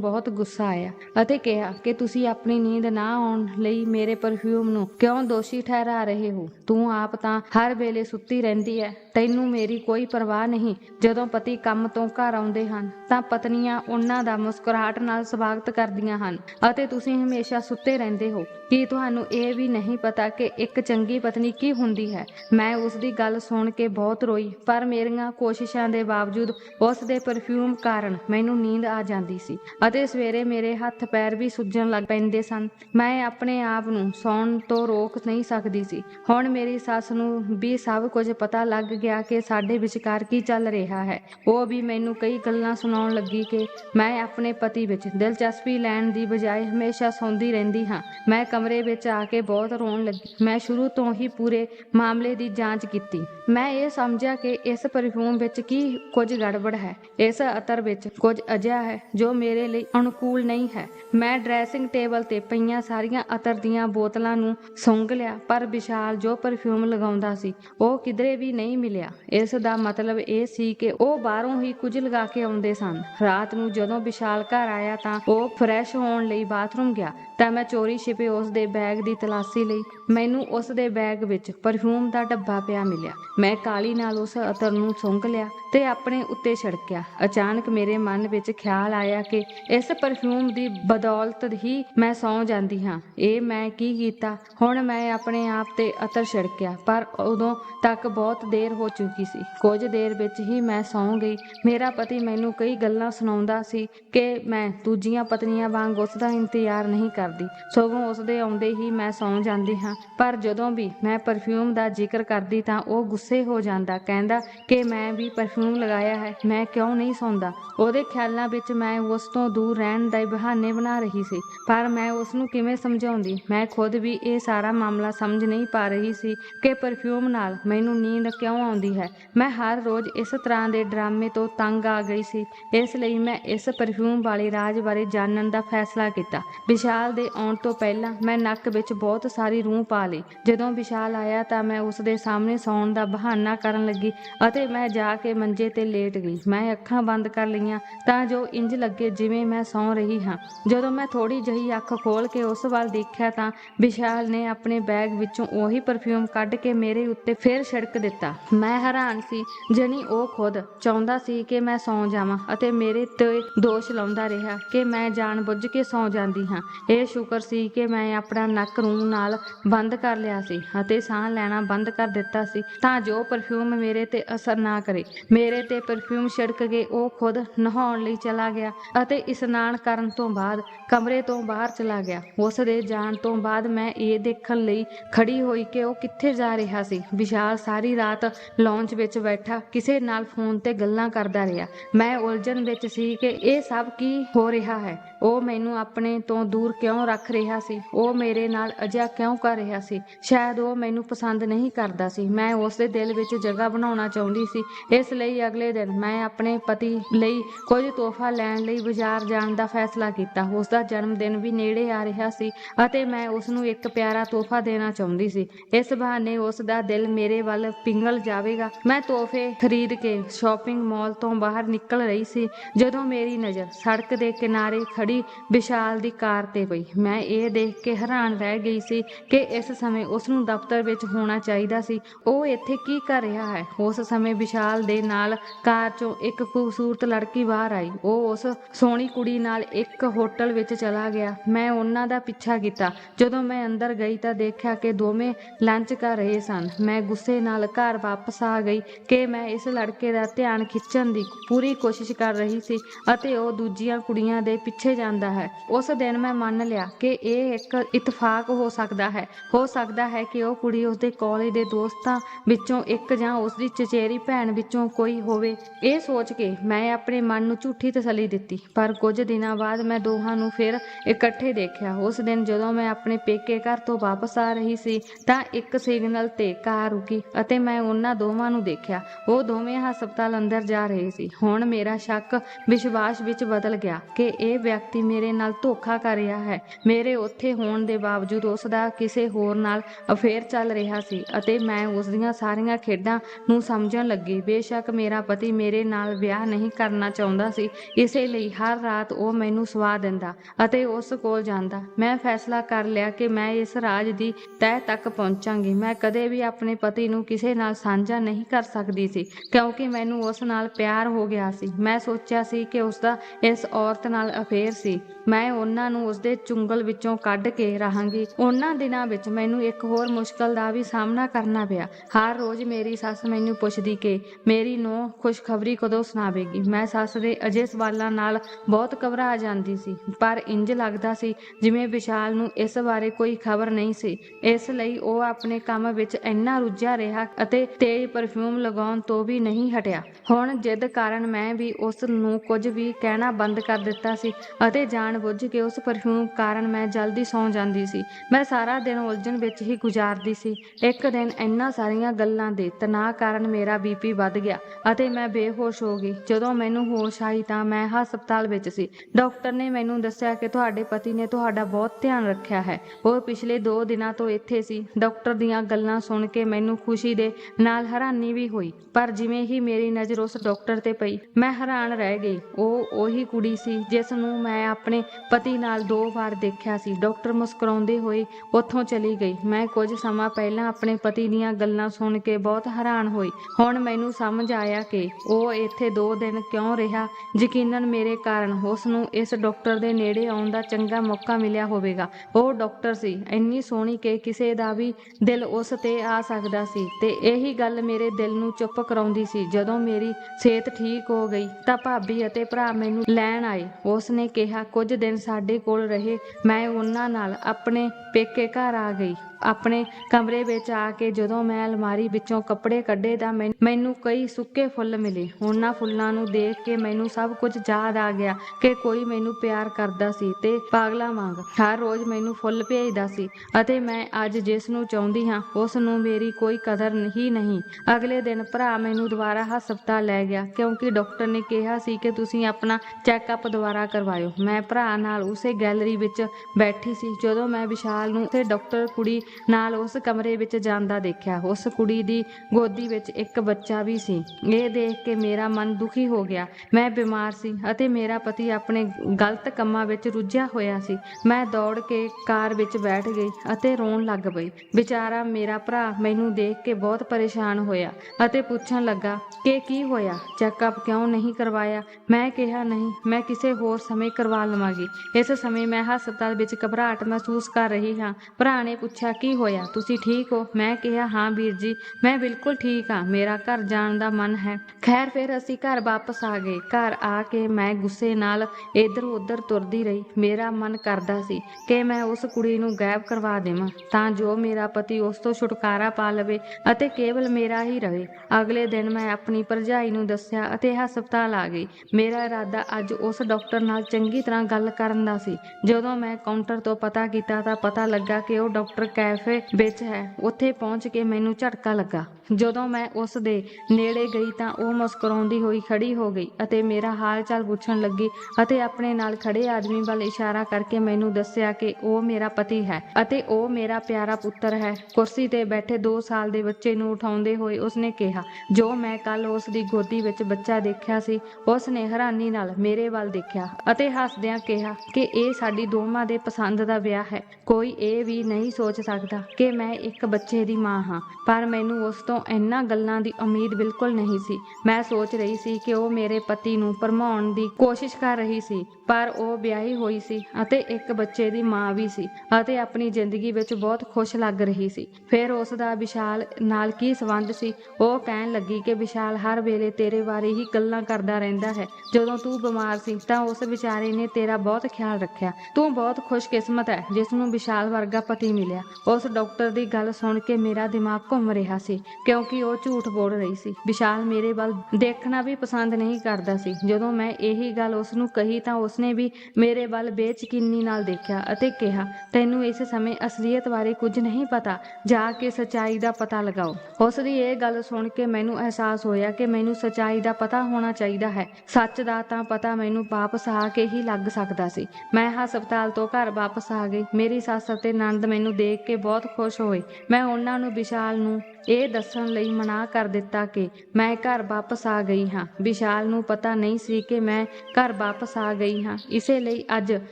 ਬਹੁਤ ਗੁੱਸਾ ਆਇਆ ਅਤੇ ਕਿਹਾ ਕਿ ਤੁਸੀਂ ਆਪਣੀ ਨੀਂਦ ਨਾ ਆਉਣ ਲਈ ਮੇਰੇ ਪਰਫਿਊਮ ਨੂੰ ਕਿਉਂ ਦੋਸ਼ੀ ਠਹਿਰਾ ਰਹੇ ਹੋ? ਤੂੰ ਆਪ ਤਾਂ ਹਰ ਵੇਲੇ ਸੁੱਤੀ ਰਹਿੰਦੀ ਹੈ ਤੈਨੂੰ ਮੇਰੀ ਕੋਈ ਪਰਵਾਹ ਨਹੀਂ। ਜਦੋਂ ਪਤੀ ਕੰਮ ਤੋਂ ਘਰ ਆਉਂਦੇ ਹਨ, ਤਾਂ ਪਤਨੀਆਂ ਉਹਨਾਂ ਦਾ ਮੁਸਕਰਾਹਟ ਨਾਲ ਸਵਾਗਤ ਕਰਦੀਆਂ ਹਨ ਅਤੇ ਤੁਸੀਂ ਹਮੇਸ਼ਾ ਸੁੱਤੇ ਰਹਿੰਦੇ ਹੋ। ਕੀ ਤੁਹਾਨੂੰ ਇਹ ਵੀ ਨਹੀਂ ਪਤਾ ਕਿ ਇੱਕ ਚੰਗੀ ਪਤਨੀ ਕੀ ਹੁੰਦੀ ਹੈ? ਮੈਂ ਉਸ ਦੀ ਗੱਲ ਸੁਣ ਕੇ ਬਹੁਤ ਰੋਈ, ਪਰ ਮੇਰੀਆਂ ਕੋਸ਼ਿਸ਼ਾਂ ਦੇ ਬਾਵਜੂਦ ਉਸ ਦੇ ਪਰਫਿਊਮ ਕਾਰਨ ਮੈਨੂੰ ਨੀਂਦ ਆ ਜਾਂਦੀ ਸੀ ਅਤੇ ਸਵੇਰੇ ਮੇਰੇ ਹੱਥ ਪੈਰ ਵੀ ਸੁੱਜਣ ਲੱਗ ਪੈਂਦੇ ਸਨ। ਮੈਂ ਆਪਣੇ ਆਪ ਨੂੰ ਸੌਣ ਤੋਂ ਰੋਕ ਨਹੀਂ ਸਕਦੀ ਸੀ। ਹੁਣ ਮੇਰੀ ਸੱਸ ਨੂੰ ਵੀ ਸਭ ਕੁਝ ਪਤਾ ਲੱਗ ਗਿਆ ਕਿ ਸਾਡੇ ਵਿਚਕਾਰ ਕੀ ਚੱਲ ਰਿਹਾ ਹੈ। ਉਹ ਵੀ ਮੈਨੂੰ ਕਈ ਗੱਲਾਂ ਸੁਣਾਉਣ ਲੱਗੀ ਕਿ ਮੈਂ ਆਪਣੇ ਪਤੀ ਵਿੱਚ ਦਿਲਚਸਪੀ ਲੈਣ ਦੀ ਬਜਾਏ ਹਮੇਸ਼ਾ ਸੌਂਦੀ ਰਹਿੰਦੀ ਹਾਂ। ਮੈਂ ਕਮਰੇ ਵਿੱਚ ਆ ਕੇ ਬਹੁਤ ਰੋਣ ਲੱਗੀ। ਮੈਂ ਸ਼ੁਰੂ ਤੋਂ ਹੀ ਪੂਰੇ ਮਾਮਲੇ ਦੀ ਜਾਂਚ ਕੀਤੀ। ਮੈਂ ਇਹ ਸਮਝਿਆ ਕਿ ਇਸ ਪਰਫਿਊਮ ਵਿੱਚ ਕੀ ਕੁਝ ਗੜਬੜ ਹੈ? ਇਸ ਅਤਰ ਵਿੱਚ ਕੁਝ ਅਜਿਹਾ ਹੈ ਜੋ ਮੇਰੇ ਲਈ ਅਨੁਕੂਲ ਨਹੀਂ ਹੈ। ਮੈਂ ਡਰੈਸਿੰਗ ਟੇਬਲ ਤੇ ਪਈਆਂ ਸਾਰੀਆਂ ਅਤਰ ਦੀਆਂ ਬੋਤਲਾਂ ਨੂੰ ਸੁੰਘ ਲਿਆ, ਪਰ ਵਿਸ਼ਾਲ ਜੋ ਪਰਫਿਊਮ ਲਗਾਉਂਦਾ ਸੀ, ਉਹ ਕਿਧਰੇ ਵੀ ਨਹੀਂ ਮਿਲਿਆ। ਇਸ ਦਾ ਮਤਲਬ ਇਹ ਸੀ ਕਿ ਉਹ ਬਾਹਰੋਂ ਹੀ ਕੁਝ ਲਗਾ ਕੇ ਆਉਂਦੇ ਸਨ। ਰਾਤ ਨੂੰ ਜਦੋਂ ਵਿਸ਼ਾਲ ਘਰ ਆਇਆ ਤਾਂ ਉਹ ਫਰੈਸ਼ ਹੋਣ ਲਈ ਬਾਥਰੂਮ ਗਿਆ, ਤਾਂ ਮੈਂ ਚੋਰੀ ਛਿਪੇ ਉਸ ਦੇ ਬੈਗ ਦੀ ਤਲਾਸ਼ੀ ਲਈ। ਮੈਨੂੰ ਉਸ ਦੇ ਬੈਗ ਵਿੱਚ ਪਰਫਿਊਮ ਦਾ ਡੱਬਾ ਪਿਆ ਮਿਲਿਆ। ਮੈਂ ਕਾਲੀ ਨਾਲ ਉਸ ਅਤਰ ਨੂੰ ਸੁੰਘ ਲਿਆ ਤੇ ਆਪਣੇ ਉੱਤੇ ਛਿੜਕਿਆ। ਅਚਾਨਕ ਮੇਰੇ ਮਨ ਵਿੱਚ ਖਿਆਲ ਆਇਆ ਕਿ ਇਸ ਪਰਫਿਊਮ ਦੀ ਬਦੌਲਤ ਹੀ ਮੈਂ ਸੌਂ ਜਾਂਦੀ ਹਾਂ। ਇਹ ਮੈਂ ਕੀ ਕੀਤਾ? ਹੁਣ ਮੈਂ ਆਪਣੇ ਆਪ ਤੇ ਅਤਰ ਛਿੜਕਿਆ, ਪਰ ਉਦੋਂ ਤੱਕ ਬਹੁਤ ਦੇਰ ਹੋ ਚੁੱਕੀ ਸੀ। ਕੁਝ ਦੇਰ ਵਿੱਚ ਹੀ ਮੈਂ ਸੌਂ ਗਈ। ਮੇਰਾ ਪਤੀ ਮੈਨੂੰ ਕਈ ਗੱਲਾਂ ਸੁਣਾਉਂਦਾ ਸੀ ਕਿ ਮੈਂ ਦੂਜੀਆਂ ਪਤਨੀਆਂ ਵਾਂਗ ਉਸ ਦਾ ਇੰਤਜ਼ਾਰ ਨਹੀਂ ਕਰਦੀ। ਸਗੋਂ ਉਸ ਦੇ ਆਉਂਦੇ ਹੀ ਮੈਂ ਸੌਂ ਜਾਂਦੀ ਹਾਂ। ਪਰ ਜਦੋਂ ਵੀ ਮੈਂ ਪਰਫਿਊਮ ਦਾ ਜ਼ਿਕਰ ਕਰਦੀ ਤਾਂ ਉਹ ਗੁੱਸੇ ਹੋ ਜਾਂਦਾ, ਕਹਿੰਦਾ ਕਿ ਮੈਂ ਵੀ ਪਰਫਿਊਮ ਲਗਾਇਆ ਹੈ। ਮੈਂ ਕਿਉਂ ਨਹੀਂ ਸੌਂਦਾ? ਉਹਦੇ ਖਿਆਲਾਂ ਵਿੱਚ ਮੈਂ ਉਸ ਤੋਂ ਦੂਰ ਰਹਿਣ ਦੇ ਬਹਾਨੇ ਬਣਾ ਰਹੀ ਸੀ। ਪਰ ਮੈਂ ਉਸ ਨੂੰ ਕਿਵੇਂ ਸਮਝਾਉਂਦੀ? ਮੈਂ ਖੁਦ ਵੀ ਇਹ ਸਾਰਾ ਮਾਮਲਾ ਸਮਝ ਨਹੀਂ ਪਾ ਰਹੀ ਸੀ ਕਿ ਪਰਫਿਊਮ ਨਾਲ ਮੈਨੂੰ ਨੀਂਦ ਕਿਉਂ ਆਉਂਦੀ ਹੈ। ਮੈਂ ਹਰ ਰੋਜ਼ ਇਸ ਤਰ੍ਹਾਂ ਦੇ ਡਰਾਮੇ ਤੋਂ ਤੰਗ ਆ ਗਈ ਸੀ। ਇਸ ਲਈ ਮੈਂ ਇਸ ਪਰਫਿਊਮ ਵਾਲੇ ਰਾਜ ਬਾਰੇ ਜਾਣਨ ਦਾ ਫੈਸਲਾ ਕੀਤਾ। ਵਿਸ਼ਾਲ ਦੇ ਆਉਣ ਤੋਂ ਪਹਿਲਾਂ ਮੈਂ ਨੱਕ ਵਿੱਚ ਬਹੁਤ ਸਾਰੀ ਰੂਹ ਪਾ ਲਈ। ਜਦੋਂ ਵਿਸ਼ਾਲ ਆਇਆ ਤਾਂ ਮੈਂ ਉਸ ਦੇ ਸਾਹਮਣੇ ਸੌਣ ਦਾ ਬਹਾਨਾ ਕਰਨ ਲੱਗੀ ਅਤੇ ਮੈਂ ਜਾ ਕੇ ਮੰਜੇ ਤੇ ਲੇਟ ਗਈ। ਮੈਂ ਅੱਖਾਂ ਬੰਦ ਕਰ ਲਈਆਂ ਤਾਂ ਜੋ ਇੰਜ ਲੱਗੇ ਜਿਵੇਂ ਮੈਂ ਸੌਂ ਰਹੀ ਹਾਂ। ਜਦੋਂ ਮੈਂ ਥੋੜੀ ਜਹੀ ਅੱਖ ਖੋਲ ਕੇ ਉਸ ਵੱਲ ਦੇਖਿਆ ਤਾਂ ਵਿਸ਼ਾਲ ਨੇ ਆਪਣੇ ਬੈਗ ਵਿੱਚੋਂ ਉਹੀ ਪਰਫਿਊਮ ਕੱਢ ਕੇ ਮੇਰੇ ਉੱਤੇ ਫੇਰ ਛਿੜਕ ਦਿੱਤਾ। ਮੈਂ ਹੈਰਾਨ ਸੀ, ਜਣੀ ਉਹ ਖੁਦ ਚਾਹੁੰਦਾ ਸੀ ਕਿ ਮੈਂ ਸੌਂ ਜਾਵਾਂ ਅਤੇ ਮੇਰੇ ਤੇ ਦੋਸ਼ ਲਾਉਂਦਾ ਰਿਹਾ ਕਿ ਮੈਂ ਜਾਣਬੁੱਝ ਕੇ ਸੌਂ ਜਾਂਦੀ ਹਾਂ। ਇਹ ਸ਼ੁਕਰ ਸੀ ਕਿ ਮੈਂ ਆਪਣਾ ਨੱਕ ਰੂੰ ਨਾਲ ਬੰਦ ਕਰ ਲਿਆ ਸੀ ਅਤੇ ਸਾਹ ਲੈਣਾ ਬੰਦ ਕਰ ਦਿੱਤਾ ਸੀ ਤਾਂ ਜੋ ਪਰਫਿਊਮ ਮੇਰੇ ਤੇ ਅਸਰ ਨਾ ਕਰੇ। ਮੇਰੇ ਤੇ ਪਰਫਿਊਮ ਛਿੜਕ ਕੇ ਉਹ ਖੁਦ ਨਹਾਉਣ ਲਈ ਚਲਾ ਗਿਆ ਅਤੇ ਇਸ਼ਨਾਨ ਕਰਨ ਤੋਂ ਬਾਅਦ ਕਮਰੇ ਤੋਂ ਬਾਹਰ ਚਲਾ ਗਿਆ। ਉਸ ਦੇ ਜਾਣ ਤੋਂ ਬਾਅਦ ਮੈਂ ਇਹ ਦੇਖਣ ਲਈ ਖੜੀ ਹੋਈ ਕਿ ਉਹ ਕਿੱਥੇ ਜਾ ਰਿਹਾ ਸੀ। ਵਿਸ਼ਾਲ ਸਾਰੀ ਰਾਤ ਲੌਂਚ ਵਿੱਚ ਬੈਠਾ, ਕਿਸੇ ਨਾਲ ਫੋਨ ਤੇ ਗੱਲਾਂ ਕਰਦਾ ਰਿਹਾ। ਮੈਂ ਉਲਝਣ ਵਿੱਚ ਸੀ ਕਿ ਇਹ ਸਭ ਕੀ ਹੋ ਰਿਹਾ ਹੈ? ਉਹ ਮੈਨੂੰ ਆਪਣੇ ਤੋਂ ਦੂਰ ਕਿਉਂ ਰੱਖ ਰਿਹਾ ਸੀ? ਉਹ ਮੇਰੇ ਨਾਲ ਅਜਿਹਾ ਕਿਉਂ ਕਰ ਰਿਹਾ ਸੀ? ਸ਼ਾਇਦ ਉਹ ਮੈਨੂੰ ਪਸੰਦ ਨਹੀਂ ਕਰਦਾ ਸੀ। ਮੈਂ ਉਸ ਦੇ ਦਿਲ ਵਿੱਚ ਜਗ੍ਹਾ ਬਣਾਉਣਾ ਚਾਹੁੰਦੀ ਸੀ। ਇਸ ਲਈ ਅਗਲੇ ਦਿਨ ਮੈਂ ਆਪਣੇ ਪਤੀ ਲਈ ਕੁਝ ਤੋਹਫਾ ਲੈਣ ਲਈ ਬਾਜ਼ਾਰ ਜਾਣ ਦਾ ਫੈਸਲਾ ਕੀਤਾ। ਉਸ ਦਾ ਜਨਮ ਦਿਨ ਵੀ ਨੇੜੇ ਆ ਰਿਹਾ ਸੀ ਅਤੇ ਮੈਂ ਉਸ ਨੂੰ ਇੱਕ ਪਿਆਰਾ ਤੋਹਫਾ ਦੇਣਾ ਚਾਹੁੰਦੀ ਸੀ। ਇਸ ਬਹਾਨੇ ਉਸ ਦਾ ਦਿਲ ਮੇਰੇ ਵੱਲ ਪਿੰਗਲ ਜਾਵੇਗਾ। ਮੈਂ ਤੋਹਫੇ ਖਰੀਦ ਕੇ ਸ਼ਾਪਿੰਗ ਮਾਲ ਤੋਂ ਬਾਹਰ ਨਿਕਲ ਰਹੀ ਸੀ, ਜਦੋਂ ਮੇਰੀ ਨਜ਼ਰ ਸੜਕ ਦੇ ਕਿਨਾਰੇ ਖੜੀ ਵਿਸ਼ਾਲ ਦੀ ਕਾਰ ਤੇ ਪਈ। ਮੈਂ ਇਹ ਦੇਖ ਕੇ ਹੈਰਾਨ ਰਹਿ ਗਈ ਸੀ ਕਿ ਇਸ ਸਮੇਂ ਉਸ ਨੂੰ ਦਫ਼ਤਰ ਵਿੱਚ ਹੋਣਾ ਚਾਹੀਦਾ ਸੀ। ਉਹ ਇੱਥੇ ਕੀ ਕਰ ਰਿਹਾ ਹੈ? ਉਸ ਸਮੇਂ ਵਿਸ਼ਾਲ ਦੇ ਨਾਲ ਕਾਰ ਚੋਂ ਇੱਕ ਖੂਬਸੂਰਤ ਲੜਕੀ ਬਾਹਰ ਆਈ। ਉਹ ਉਸ ਸੋਹਣੀ ਕੁੜੀ ਨਾਲ ਇੱਕ ਹੋਟਲ ਵਿੱਚ ਚਲਾ ਗਿਆ। ਮੈਂ ਉਹਨਾਂ ਦਾ ਪਿੱਛਾ ਕੀਤਾ। ਜਦੋਂ ਮੈਂ ਅੰਦਰ ਗਈ ਤਾਂ ਦੇਖਿਆ ਕਿ ਦੋਵੇਂ ਲੰਚ ਕਰ ਰਹੇ ਸਨ। ਮੈਂ ਗੁੱਸੇ ਨਾਲ ਘਰ ਵਾਪਸ ਆ ਗਈ ਕਿ ਮੈਂ ਇਸ ਲੜਕੇ ਦਾ ਧਿਆਨ ਖਿੱਚਣ ਦੀ ਪੂਰੀ ਕੋਸ਼ਿਸ਼ ਕਰ ਰਹੀ ਸੀ ਅਤੇ ਉਹ ਦੂਜੀਆਂ ਕੁੜੀਆਂ ਦੇ ਪਿੱਛੇ ਜਾਂਦਾ ਹੈ। ਉਸ ਦਿਨ ਮੈਂ ਮੰਨ ਲਿਆ ਕਿ ਇਹ ਇੱਕ ਇਤਫਾਕ ਹੋ ਸਕਦਾ ਹੈ। ਹੋ ਸਕਦਾ ਹੈ ਕਿ ਉਹ ਕੁੜੀ ਉਸਦੇ ਕਾਲਜ ਦੇ ਦੋਸਤਾਂ ਵਿੱਚੋਂ ਇੱਕ ਜਾਂ ਉਸਦੀ ਚਚੇਰੀ ਭੈਣ ਵਿੱਚੋਂ ਕੋਈ ਹੋਵੇ, ਇਹ ਸੋਚ ਕੇ ਮੈਂ ਆਪਣੇ ਮਨ ਨੂੰ ਝੂਠੀ ਤਸੱਲੀ ਦਿੱਤੀ। ਪਰ ਕੁਝ ਦਿਨਾਂ ਬਾਅਦ ਮੈਂ ਦੋਹਾਂ ਨੂੰ ਫਿਰ ਇਕੱਠੇ ਦੇਖਿਆ। ਉਸ ਦਿਨ ਜਦੋਂ ਮੈਂ ਆਪਣੇ ਪੇਕੇ ਘਰ ਤੋਂ ਵਾਪਸ ਆ ਰਹੀ ਸੀ, ਤਾਂ ਇੱਕ ਸਿਗਨਲ ਤੇ ਕਾਰ ਰੁਕੀ ਅਤੇ ਮੈਂ ਉਹਨਾਂ ਦੋਵਾਂ ਨੂੰ ਦੇਖਿਆ। ਉਹ ਦੋਵੇਂ ਹਸਪਤਾਲ ਅੰਦਰ ਜਾ ਰਹੇ ਸੀ। ਹੁਣ ਮੇਰਾ ਸ਼ੱਕ ਵਿਸ਼ਵਾਸ ਵਿੱਚ ਬਦਲ ਗਿਆ ਕਿ ਇਹ ਵਿਅਕਤੀ ਮੇਰੇ ਨਾਲ ਧੋਖਾ ਕਰ ਰਿਹਾ ਹੈ। ਮੇਰੇ ਉੱਥੇ ਹੋਣ ਦੇ ਬਾਵਜੂਦ ਉਸ ਦਾ ਕਿਸੇ ਹੋਰ ਨਾਲ ਅਫੇਅਰ ਚੱਲ ਰਿਹਾ ਸੀ ਅਤੇ ਮੈਂ ਉਸ ਦੀਆਂ ਸਾਰੀਆਂ ਖੇਡਾਂ ਨੂੰ ਸਮਝਣ ਲੱਗੀ। ਬੇਸ਼ੱਕ ਮੇਰਾ ਪਤੀ ਮੇਰੇ ਨਾਲ ਵਿਆਹ ਨਹੀਂ ਕਰਨਾ ਚਾਹੁੰਦਾ ਸੀ, ਇਸੇ ਲਈ ਹਰ ਰਾਤ ਉਹ ਮੈਨੂੰ ਸਵਾ ਦਿੰਦਾ ਅਤੇ ਉਸ ਕੋਲ ਜਾਂਦਾ। ਮੈਂ ਫੈਸਲਾ ਕਰ ਲਿਆ ਕਿ ਮੈਂ ਇਸ ਰਾਜ ਦੀ ਤਹਿ ਤੱਕ ਪਹੁੰਚਾਂਗੀ। ਮੈਂ ਕਦੇ ਵੀ ਆਪਣੇ ਪਤੀ ਨੂੰ ਕਿਸੇ ਨਾਲ ਸਾਂਝਾ ਨਹੀਂ ਕਰ ਸਕਦੀ ਸੀ, ਕਿਉਂਕਿ ਮੈਨੂੰ ਉਸ ਨਾਲ ਪਿਆਰ ਹੋ ਗਿਆ ਸੀ। ਮੈਂ ਸੋਚਿਆ ਸੀ ਕਿ ਉਸ ਦਾ ਇਸ ਔਰਤ ਨਾਲ ਅਫੇਅਰ ਸੀ। ਮੈਂ ਉਹਨਾਂ ਨੂੰ ਉਸਦੇ ਚੁੰਗਲ ਵਿੱਚੋਂ ਕੱਢ ਕੇ ਰਹਾਂਗੀ। ਉਹਨਾਂ ਦਿਨਾਂ ਵਿੱਚ ਮੈਨੂੰ ਇੱਕ ਹੋਰ ਮੁਸ਼ਕਲ ਦਾ ਵੀ ਸਾਹਮਣਾ ਕਰਨਾ ਪਿਆ। ਹਰ ਰੋਜ਼ ਮੇਰੀ ਸੱਸ ਮੈਨੂੰ ਪੁੱਛਦੀ ਕਿ, ਮੇਰੀ ਨੂੰ ਖੁਸ਼ਖਬਰੀ ਕਦੋਂ ਸੁਣਾਵੇਗੀ? ਮੈਂ ਸੱਸ ਦੇ ਅਜੇ ਸਵਾਲਾਂ ਨਾਲ ਬਹੁਤ ਘਬਰਾ ਜਾਂਦੀ ਸੀ, ਪਰ ਇੰਜ ਲੱਗਦਾ ਸੀ ਜਿਵੇਂ ਵਿਸ਼ਾਲ ਨੂੰ ਇਸ ਬਾਰੇ ਕੋਈ ਖਬਰ ਨਹੀਂ ਸੀ। ਇਸ ਲਈ ਉਹ ਆਪਣੇ ਕੰਮ ਵਿੱਚ ਇੰਨਾ ਰੁੱਝਿਆ ਰਿਹਾ ਅਤੇ ਤੇਜ਼ ਪਰਫਿਊਮ ਲਗਾਉਣ ਤੋਂ ਵੀ ਨਹੀਂ ਹਟਿਆ। ਹੁਣ ਜਿੱਦ ਕਾਰਨ ਮੈਂ ਵੀ ਉਸ ਨੂੰ ਕੁਝ ਵੀ ਕਹਿਣਾ ਬੰਦ ਕਰ ਦਿੱਤਾ ਸੀ ਅਤੇ ਜਾਣ ਬੁੱਝ ਕੇ ਉਸ ਪਰਫਿਊਮ ਕਾਰਨ ਮੈਂ ਜਲਦੀ ਸੌਂ ਜਾਂਦੀ ਸੀ। ਮੈਂ ਸਾਰਾ ਦਿਨ ਉਲਝਣ ਵਿੱਚ ਹੀ ਗੁਜ਼ਾਰਦੀ ਸੀ। ਇੱਕ ਦਿਨ ਇੰਨਾ ਸਾਰੀਆਂ ਗੱਲਾਂ ਦੇ ਤਣਾਅ ਕਾਰਨ ਮੇਰਾ ਬੀਪੀ ਵੱਧ ਗਿਆ। ਅਤੇ ਮੈਂ ਬੇਹੋਸ਼ ਹੋ ਗਈ। ਜਦੋਂ ਮੈਨੂੰ ਹੋਸ਼ ਆਈ ਤਾਂ ਮੈਂ ਹਸਪਤਾਲ ਵਿੱਚ ਸੀ। ਡਾਕਟਰ ਨੇ ਮੈਨੂੰ ਦੱਸਿਆ ਕਿ ਤੁਹਾਡੇ ਪਤੀ ਨੇ ਤੁਹਾਡਾ ਬਹੁਤ ਧਿਆਨ ਰੱਖਿਆ ਹੈ। ਉਹ ਪਿਛਲੇ 2 ਦਿਨਾਂ ਤੋਂ ਇੱਥੇ ਸੀ। ਡਾਕਟਰ ਦੀਆਂ ਗੱਲਾਂ ਸੁਣ ਕੇ ਮੈਨੂੰ ਖੁਸ਼ੀ ਦੇ ਨਾਲ ਹੈਰਾਨੀ ਵੀ ਹੋਈ। ਪਰ ਜਿਵੇਂ ਹੀ ਮੇਰੀ ਨਜ਼ਰ ਉਸ ਡਾਕਟਰ ਤੇ ਪਈ, ਮੈਂ ਹੈਰਾਨ ਰਹਿ ਗਈ। ਉਹ ਉਹੀ ਕੁੜੀ ਸੀ ਜਿਸ ਨੂੰ ਮੈਂ ਆਪਣੇ ਪਤੀ ਨਾਲ ਦੋ ਵਾਰ ਦੇਖਿਆ ਸੀ। ਡਾਕਟਰ ਮੁਸਕਰਾਉਂਦੇ ਹੋਏ ਉੱਥੋਂ ਚਲੀ ਗਈ। ਮੈਂ ਕੁਝ ਸਮਾਂ ਪਹਿਲਾਂ ਆਪਣੇ ਪਤੀ ਦੀਆਂ ਗੱਲਾਂ ਸੁਣ ਕੇ ਬਹੁਤ ਹੈਰਾਨ ਹੋਈ। ਹੁਣ ਮੈਨੂੰ ਸਮਝ ਆਇਆ ਕਿ ਉਹ ਇੱਥੇ 2 ਦਿਨ ਕਿਉਂ ਰਿਹਾ? ਯਕੀਨਨ ਮੇਰੇ ਕਾਰਨ ਉਸ ਨੂੰ ਇਸ ਡਾਕਟਰ ਦੇ ਨੇੜੇ ਆਉਣ ਦਾ ਚੰਗਾ ਮੌਕਾ ਮਿਲਿਆ ਹੋਵੇਗਾ। ਉਹ ਡਾਕਟਰ ਸੀ। ਇੰਨੀ ਸੋਹਣੀ ਕਿ ਕਿਸੇ ਦਾ ਵੀ ਦਿਲ ਉਸ ਤੇ ਆ ਸਕਦਾ ਸੀ ਤੇ ਇਹੀ ਗੱਲ ਮੇਰੇ ਦਿਲ ਨੂੰ ਚੁੱਪ ਕਰਾਉਂਦੀ ਸੀ। ਜਦੋਂ ਮੇਰੀ ਸਿਹਤ ਠੀਕ ਹੋ ਗਈ ਤਾਂ ਭਾਬੀ ਅਤੇ ਭਰਾ ਮੈਨੂੰ ਲੈਣ ਆਏ। ਉਸ ਨੇ ਕਿਹਾ, ਕੁਝ ਦਿਨ ਸਾਡੇ ਕੋਲ ਰਹੇ, ਮੈਂ ਉਹਨਾਂ ਨਾਲ ਆਪਣੇ ਪੇਕੇ ਘਰ ਆ ਗਈ। ਆਪਣੇ ਕਮਰੇ ਵਿੱਚ ਆ ਕੇ ਜਦੋਂ ਮੈਂ ਅਲਮਾਰੀ ਵਿੱਚੋਂ ਕੱਪੜੇ ਕੱਢੇ ਤਾਂ ਮੈਨ- ਮੈਨੂੰ ਕਈ ਸੁੱਕੇ ਫੁੱਲ ਮਿਲੇ। ਉਹਨਾਂ ਫੁੱਲਾਂ ਨੂੰ ਦੇਖ ਕੇ ਮੈਨੂੰ ਸਭ ਕੁਝ ਯਾਦ ਆ ਗਿਆ ਕਿ ਕੋਈ ਮੈਨੂੰ ਪਿਆਰ ਕਰਦਾ ਸੀ ਤੇ ਪਾਗਲਾ ਵਾਂਗ ਹਰ ਰੋਜ਼ ਮੈਨੂੰ ਫੁੱਲ ਭੇਜਦਾ ਸੀ ਅਤੇ ਮੈਂ ਅੱਜ ਜਿਸ ਨੂੰ ਚਾਹੁੰਦੀ ਹਾਂ, ਉਸ ਨੂੰ ਮੇਰੀ ਕੋਈ ਕਦਰ ਹੀ ਨਹੀਂ। ਅਗਲੇ ਦਿਨ ਭਰਾ ਮੈਨੂੰ ਦੁਬਾਰਾ ਹਸਪਤਾਲ ਲੈ ਗਿਆ ਕਿਉਂਕਿ ਡਾਕਟਰ ਨੇ ਕਿਹਾ ਸੀ ਕਿ ਤੁਸੀਂ ਆਪਣਾ ਚੈੱਕਅਪ ਦੁਬਾਰਾ ਕਰਵਾਇਓ। ਮੈਂ ਭਰਾ ਨਾਲ ਉਸੇ ਗੈਲਰੀ ਵਿੱਚ ਬੈਠੀ ਸੀ ਜਦੋਂ ਮੈਂ ਵਿਸ਼ਾਲ ਨੂੰ ਤੇ ਡਾਕਟਰ ਕੁੜੀ ਨਾਲ ਉਸ ਕਮਰੇ ਵਿੱਚ ਜਾਂਦਾ ਦੇਖਿਆ। ਉਸ ਕੁੜੀ ਦੀ ਗੋਦੀ ਵਿੱਚ ਇੱਕ ਬੱਚਾ ਵੀ ਸੀ। ਇਹ ਦੇਖ ਕੇ ਮੇਰਾ ਮਨ ਦੁਖੀ ਹੋ ਗਿਆ। ਮੈਂ ਬਿਮਾਰ ਸੀ ਅਤੇ ਮੇਰਾ ਪਤੀ ਆਪਣੇ ਗਲਤ ਕੰਮਾਂ ਵਿੱਚ ਰੁੱਝਿਆ ਹੋਇਆ ਸੀ। ਮੈਂ ਦੌੜ ਕੇ ਕਾਰ ਵਿੱਚ ਬੈਠ ਗਈ ਅਤੇ ਰੋਣ ਲੱਗ ਪਈ। ਵਿਚਾਰਾ ਮੇਰਾ ਭਰਾ ਮੈਨੂੰ ਦੇਖ ਕੇ ਬਹੁਤ ਪਰੇਸ਼ਾਨ ਹੋਇਆ ਅਤੇ ਪੁੱਛਣ ਲੱਗਾ, ਕਿ ਕੀ ਹੋਇਆ? ਚੈੱਕਅਪ ਕਿਉਂ ਨਹੀਂ ਕਰਵਾਇਆ? ਮੈਂ ਕਿਹਾ, ਨਹੀਂ, ਮੈਂ ਕਿਸੇ ਹੋਰ ਸਮੇਂ ਕਰਵਾ ਲਵਾਂਗੀ। ਇਸ ਸਮੇਂ ਮੈਂ ਹਸਪਤਾਲ ਵਿੱਚ ਘਬਰਾਹਟ ਮਹਿਸੂਸ ਕਰ ਰਹੀ ਹਾਂ। ਭਰਾ ਨੇ ਪੁੱਛਿਆ ਕੀ ਹੋਇਆ? ਤੁਸੀਂ ਠੀਕ ਹੋ? ਮੈਂ ਕਿਹਾ, ਹਾਂ ਵੀਰ ਜੀ, ਮੈਂ ਬਿਲਕੁਲ ਠੀਕ ਹਾਂ। ਮੇਰਾ ਘਰ ਜਾਣ ਦਾ ਮਨ ਹੈ। ਖੈਰ, ਫਿਰ ਅਸੀਂ ਘਰ ਵਾਪਸ ਆ ਗਏ। ਘਰ ਆ ਕੇ ਮੈਂ ਗੁੱਸੇ ਨਾਲ ਇੱਧਰ ਉੱਧਰ ਤੁਰਦੀ ਰਹੀ। ਮੇਰਾ ਮਨ ਕਰਦਾ ਸੀ ਕਿ ਮੈਂ ਉਸ ਕੁੜੀ ਨੂੰ ਗਾਇਬ ਕਰਵਾ ਦੇਵਾਂ, ਤਾਂ ਜੋ ਮੇਰਾ ਪਤੀ ਉਸ ਤੋਂ ਛੁਟਕਾਰਾ ਪਾ ਲਵੇ ਅਤੇ ਕੇਵਲ ਮੇਰਾ ਹੀ ਰਵੇ। ਅਗਲੇ ਦਿਨ ਮੈਂ ਆਪਣੀ ਭਰਜਾਈ ਨੂੰ ਦੱਸਿਆ ਅਤੇ ਹਸਪਤਾਲ ਆ ਗਈ। ਮੇਰਾ ਇਰਾਦਾ ਅੱਜ ਉਸ ਡਾਕਟਰ ਨਾਲ ਚੰਗੀ ਤਰ੍ਹਾਂ ਗੱਲ ਕਰਨ ਦਾ ਸੀ। ਜਦੋਂ ਮੈਂ ਕਾਊਂਟਰ ਤੋਂ ਪਤਾ ਕੀਤਾ ਤਾਂ ਪਤਾ ਲੱਗਾ ਕਿ ਉਹ ਡਾਕਟਰ ਕੈਫੇ ਵਿੱਚ ਹੈ। ਉੱਥੇ ਪਹੁੰਚ ਕੇ ਮੈਨੂੰ ਝਟਕਾ ਲੱਗਾ। ਜਦੋਂ ਮੈਂ ਉਸ ਦੇ ਨੇੜੇ ਗਈ ਤਾਂ ਉਹ ਮੁਸਕਰਾਉਂਦੀ ਹੋਈ ਖੜੀ ਹੋ ਗਈ ਅਤੇ ਮੇਰਾ ਹਾਲ ਚਾਲ ਪੁੱਛਣ ਲੱਗੀ ਅਤੇ ਆਪਣੇ ਨਾਲ ਖੜੇ ਆਦਮੀ ਵੱਲ ਇਸ਼ਾਰਾ ਕਰਕੇ ਮੈਨੂੰ ਦੱਸਿਆ ਕਿ ਉਹ ਮੇਰਾ ਪਤੀ ਹੈ ਅਤੇ ਉਹ ਮੇਰਾ ਪਿਆਰਾ ਪੁੱਤਰ ਹੈ। ਕੁਰਸੀ ਤੇ ਬੈਠੇ 2 ਸਾਲ ਦੇ ਬੱਚੇ ਨੂੰ ਉਠਾਉਂਦੇ ਹੋਏ ਉਸਨੇ ਕਿਹਾ, ਜੋ ਮੈਂ ਕੱਲ ਉਸ ਦੀ ਗੋਦੀ ਵਿੱਚ ਬੱਚਾ ਦੇਖਿਆ ਸੀ, ਉਸ ਨੇ ਹੈਰਾਨੀ ਨਾਲ ਮੇਰੇ ਵੱਲ ਦੇਖਿਆ ਅਤੇ ਹੱਸਦਿਆਂ ਕਿਹਾ ਕਿ ਇਹ ਸਾਡੀ ਦੋਵਾਂ ਦੇ ਪਸੰਦ ਦਾ ਵਿਆਹ ਹੈ। ਕੋਈ ਇਹ ਵੀ ਨਹੀਂ ਸੋਚ ਸਕਦਾ ਕਿ ਮੈਂ ਇੱਕ ਬੱਚੇ ਦੀ ਮਾਂ ਹਾਂ, ਪਰ ਮੈਨੂੰ ਉਸ ਤੋਂ ਇਹਨਾਂ ਗੱਲਾਂ ਦੀ ਉਮੀਦ ਬਿਲਕੁਲ ਨਹੀਂ ਸੀ। ਮੈਂ ਸੋਚ ਰਹੀ ਸੀ ਕਿ ਉਹ ਮੇਰੇ ਪਤੀ ਨੂੰ ਭਰਮਾਉਣ ਦੀ ਕੋਸ਼ਿਸ਼ ਕਰ ਰਹੀ ਸੀ, ਪਰ ਉਹ ਵਿਆਹੀ ਹੋਈ ਸੀ ਅਤੇ ਇੱਕ ਬੱਚੇ ਦੀ ਮਾਂ ਵੀ ਸੀ ਅਤੇ ਆਪਣੀ ਜ਼ਿੰਦਗੀ ਵਿੱਚ ਬਹੁਤ ਖੁਸ਼ ਲੱਗ ਰਹੀ ਸੀ। ਫਿਰ ਉਸ ਦਾ ਵਿਸ਼ਾਲ ਨਾਲ ਕੀ ਸੰਬੰਧ ਸੀ? ਉਹ ਕਹਿਣ ਲੱਗੀ ਕਿ ਵਿਸ਼ਾਲ ਹਰ ਵੇਲੇ ਤੇਰੇ ਬਾਰੇ ਹੀ ਗੱਲਾਂ ਕਰਦਾ ਰਹਿੰਦਾ ਹੈ। ਜਦੋਂ ਤੂੰ ਬਿਮਾਰ ਸੀ ਤਾਂ ਉਸ ਵਿਚਾਰੇ ਨੇ ਤੇਰਾ ਬਹੁਤ ਖਿਆਲ ਰੱਖਿਆ। ਤੂੰ ਬਹੁਤ ਖੁਸ਼ਕਿਸਮਤ ਹੈ, ਜਿਸ ਨੂੰ ਵਿਸ਼ਾਲ ਵਰਗਾ ਪਤੀ ਮਿਲਿਆ। ਉਸ ਡਾਕਟਰ ਦੀ ਗੱਲ ਸੁਣ ਕੇ ਮੇਰਾ ਦਿਮਾਗ ਘੁੰਮ ਰਿਹਾ ਸੀ। ਕਿਉਂਕਿ ਉਹ ਝੂਠ ਬੋਲ ਰਹੀ ਸੀ। ਵਿਸ਼ਾਲ ਮੇਰੇ ਵੱਲ ਦੇਖਣਾ ਵੀ ਪਸੰਦ ਨਹੀਂ ਕਰਦਾ ਸੀ। ਜਦੋਂ ਮੈਂ ਇਹੀ ਗੱਲ ਉਸ ਨੂੰ ਕਹੀ ਤਾਂ ਉਸਨੇ ਵੀ ਮੇਰੇ ਵੱਲ ਬੇਚਕਿਨੀ ਨਾਲ ਦੇਖਿਆ ਅਤੇ ਕਿਹਾ, ਤੈਨੂੰ ਇਸ ਸਮੇਂ ਅਸਲੀਅਤ ਬਾਰੇ ਕੁਝ ਨਹੀਂ ਪਤਾ। ਜਾ ਕੇ ਸਚਾਈ ਦਾ ਪਤਾ ਲਗਾਓ। ਉਸ ਦੀ ਇਹ ਗੱਲ ਸੁਣ ਕੇ ਮੈਨੂੰ ਅਹਿਸਾਸ ਹੋਇਆ ਕਿ ਮੈਨੂੰ ਸਚਾਈ ਦਾ ਪਤਾ ਹੋਣਾ ਚਾਹੀਦਾ ਹੈ। ਸੱਚ ਦਾ ਤਾਂ ਪਤਾ ਮੈਨੂੰ ਵਾਪਸ ਆ ਕੇ ਹੀ ਲੱਗ ਸਕਦਾ ਸੀ। ਮੈਂ ਹਸਪਤਾਲ ਤੋਂ ਘਰ ਵਾਪਸ ਆ ਗਈ। ਮੇਰੀ ਸੱਸ ਅਤੇ ਨੰਦ ਮੈਨੂੰ ਦੇਖ ਕੇ ਬਹੁਤ ਖੁਸ਼ ਹੋਏ। ਮੈਂ ਉਹਨਾਂ ਨੂੰ, ਵਿਸ਼ਾਲ ਨੂੰ ਇਹ ਦੱਸਣ ਲਈ ਮਨਾ ਕਰ ਦਿੱਤਾ ਕਿ ਮੈਂ ਘਰ ਵਾਪਸ ਆ ਗਈ ਹਾਂ। ਵਿਸ਼ਾਲ ਨੂੰ ਪਤਾ ਨਹੀਂ ਸੀ ਕਿ ਮੈਂ ਘਰ ਵਾਪਸ ਆ ਗਈ ਹਾਂ। ਇਸੇ ਲਈ ਅੱਜ